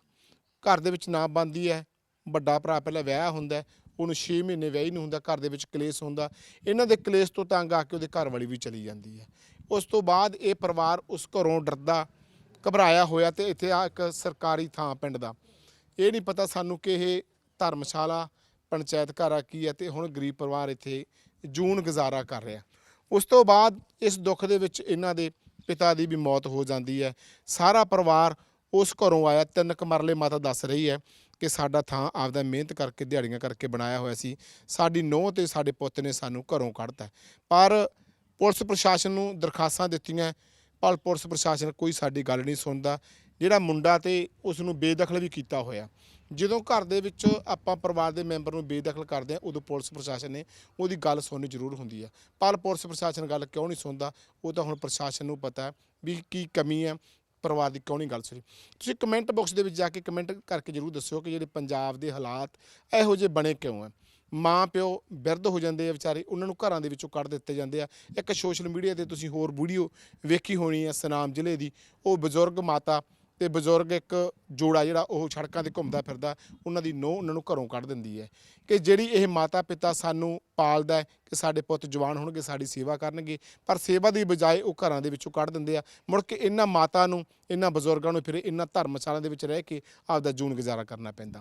ਘਰ ਦੇ ਵਿੱਚ ਨਾ ਬੰਦੀ ਹੈ ਵੱਡਾ ਭਰਾ ਪਹਿਲਾਂ ਵਿਆਹ ਹੁੰਦਾ ਹੈ, ਉਹਨੂੰ 6 ਮਹੀਨੇ ਵਿਆਹੀ ਨਹੀਂ ਹੁੰਦਾ ਘਰ ਦੇ ਵਿੱਚ ਕਲੇਸ਼ ਹੁੰਦਾ ਇਹਨਾਂ ਦੇ ਕਲੇਸ਼ ਤੋਂ ਤੰਗ ਆ ਕੇ ਉਹਦੇ ਘਰ ਵਾਲੀ ਵੀ ਚਲੀ ਜਾਂਦੀ ਹੈ। ਉਸ ਤੋਂ ਬਾਅਦ ਇਹ ਪਰਿਵਾਰ ਉਸ ਘਰੋਂ ਡਰਦਾ ਘਬਰਾਇਆ ਹੋਇਆ ਤੇ ਇੱਥੇ ਆ ਇੱਕ ਸਰਕਾਰੀ ਥਾਂ ਪਿੰਡ ਦਾ। ਇਹ ਨਹੀਂ ਪਤਾ ਸਾਨੂੰ ਕਿ ਇਹ ਧਰਮਸ਼ਾਲਾ ਪੰਚਾਇਤ ਘਰ ਆ ਕੀ ਹੈ ਤੇ ਹੁਣ ਗਰੀਬ ਪਰਿਵਾਰ ਇੱਥੇ ਜੂਨ ਗੁਜ਼ਾਰਾ ਕਰ ਰਿਹਾ। ਉਸ ਤੋਂ ਬਾਅਦ ਇਸ ਦੁੱਖ ਦੇ ਵਿੱਚ ਇਹਨਾਂ ਦੇ ਪਿਤਾ ਦੀ ਵੀ ਮੌਤ ਹੋ ਜਾਂਦੀ ਹੈ। ਸਾਰਾ ਪਰਿਵਾਰ ਉਸ ਘਰੋਂ ਆਇਆ। ਤਿੰਨ ਕੁ ਮਰਲੇ ਮਾਤਾ ਦੱਸ ਰਹੀ ਹੈ ਕਿ ਸਾਡਾ ਥਾਂ ਆਪਦਾ ਮਿਹਨਤ ਕਰਕੇ, ਦਿਹਾੜੀਆਂ ਕਰਕੇ ਬਣਾਇਆ ਹੋਇਆ ਸੀ। ਸਾਡੀ ਨੋਹ ਤੇ ਸਾਡੇ ਪੁੱਤ ਨੇ ਸਾਨੂੰ ਘਰੋਂ ਕੱਢਤਾ। ਪਰ ਪੁਲਿਸ ਪ੍ਰਸ਼ਾਸਨ ਨੂੰ ਦਰਖਾਸਤਾਂ ਦਿੱਤੀਆਂ, ਪਰ ਪੁਲਿਸ ਪ੍ਰਸ਼ਾਸਨ ਕੋਈ ਸਾਡੀ ਗੱਲ ਨਹੀਂ ਸੁਣਦਾ। ਜਿਹੜਾ ਮੁੰਡਾ ਤੇ ਉਸ ਨੂੰ ਬੇਦਖਲ ਵੀ ਕੀਤਾ ਹੋਇਆ। ਜਦੋਂ ਘਰ ਦੇ ਵਿੱਚ ਆਪਾਂ ਪਰਿਵਾਰ ਦੇ ਮੈਂਬਰ ਨੂੰ ਬੇਦਖਲ ਕਰਦੇ ਆ, ਉਦੋਂ ਪੁਲਿਸ ਪ੍ਰਸ਼ਾਸਨ ਨੇ ਉਹਦੀ ਗੱਲ ਸੁਣਨੀ ਜ਼ਰੂਰ ਹੁੰਦੀ ਆ। ਪਰ ਪੁਲਿਸ ਪ੍ਰਸ਼ਾਸਨ ਗੱਲ ਕਿਉਂ ਨਹੀਂ ਸੁਣਦਾ? ਉਹ ਤਾਂ ਹੁਣ ਪ੍ਰਸ਼ਾਸਨ ਨੂੰ ਪਤਾ ਵੀ ਕੀ ਕਮੀ ਹੈ। ਪਰਿਵਾਰ ਦੀ ਕਿਉਂ ਨਹੀਂ ਗੱਲ ਸੁਣੀ? ਤੁਸੀਂ ਕਮੈਂਟ ਬਾਕਸ ਦੇ ਵਿੱਚ ਜਾ ਕੇ ਕਮੈਂਟ ਕਰਕੇ ਜ਼ਰੂਰ ਦੱਸਿਓ ਕਿ ਜਿਹੜੇ ਪੰਜਾਬ ਦੇ ਹਾਲਾਤ ਇਹੋ ਜਿਹੇ ਬਣੇ ਕਿਉਂ ਆ। ਮਾਂ ਪਿਓ ਬਿਰਧ ਹੋ ਜਾਂਦੇ ਆ ਵਿਚਾਰੇ, ਉਹਨਾਂ ਨੂੰ ਘਰਾਂ ਦੇ ਵਿੱਚੋਂ ਕੱਢ ਦਿੱਤੇ ਜਾਂਦੇ ਆ। ਇੱਕ ਸੋਸ਼ਲ ਮੀਡੀਆ ਤੇ ਤੁਸੀਂ ਹੋਰ ਵੀਡੀਓ ਵੇਖੀ ਹੋਣੀ ਆ ਸਨਾਮ ਜ਼ਿਲ੍ਹੇ ਦੀ। ਉਹ ਬਜ਼ੁਰਗ ਮਾਤਾ ਤੇ ਬਜ਼ੁਰਗ ਇੱਕ ਜੋੜਾ ਜਿਹੜਾ ਉਹ ਸੜਕਾਂ ਤੇ ਘੁੰਮਦਾ ਫਿਰਦਾ, ਉਹਨਾਂ ਦੀ ਨੋਹ ਉਹਨਾਂ ਨੂੰ ਘਰੋਂ ਕੱਢ ਦਿੰਦੀ ਹੈ ਕਿ ਜਿਹੜੀ ਇਹ ਮਾਤਾ ਪਿਤਾ ਸਾਨੂੰ ਪਾਲਦਾ ਹੈ ਕਿ ਸਾਡੇ ਪੁੱਤ ਜਵਾਨ ਹੋਣਗੇ, ਸਾਡੀ ਸੇਵਾ ਕਰਨਗੇ, ਪਰ ਸੇਵਾ ਦੀ ਬਜਾਏ ਉਹ ਘਰਾਂ ਦੇ ਵਿੱਚੋਂ ਕੱਢ ਦਿੰਦੇ ਆ। ਮੁੜ ਕੇ ਇਹਨਾਂ ਮਾਤਾ ਨੂੰ, ਇਹਨਾਂ ਬਜ਼ੁਰਗਾਂ ਨੂੰ ਫਿਰ ਇਹਨਾਂ ਧਰਮਸ਼ਾਲਾ ਦੇ ਵਿੱਚ ਰਹਿ ਕੇ ਆਪਦਾ ਜੂਨ ਗੁਜ਼ਾਰਾ ਕਰਨਾ ਪੈਂਦਾ।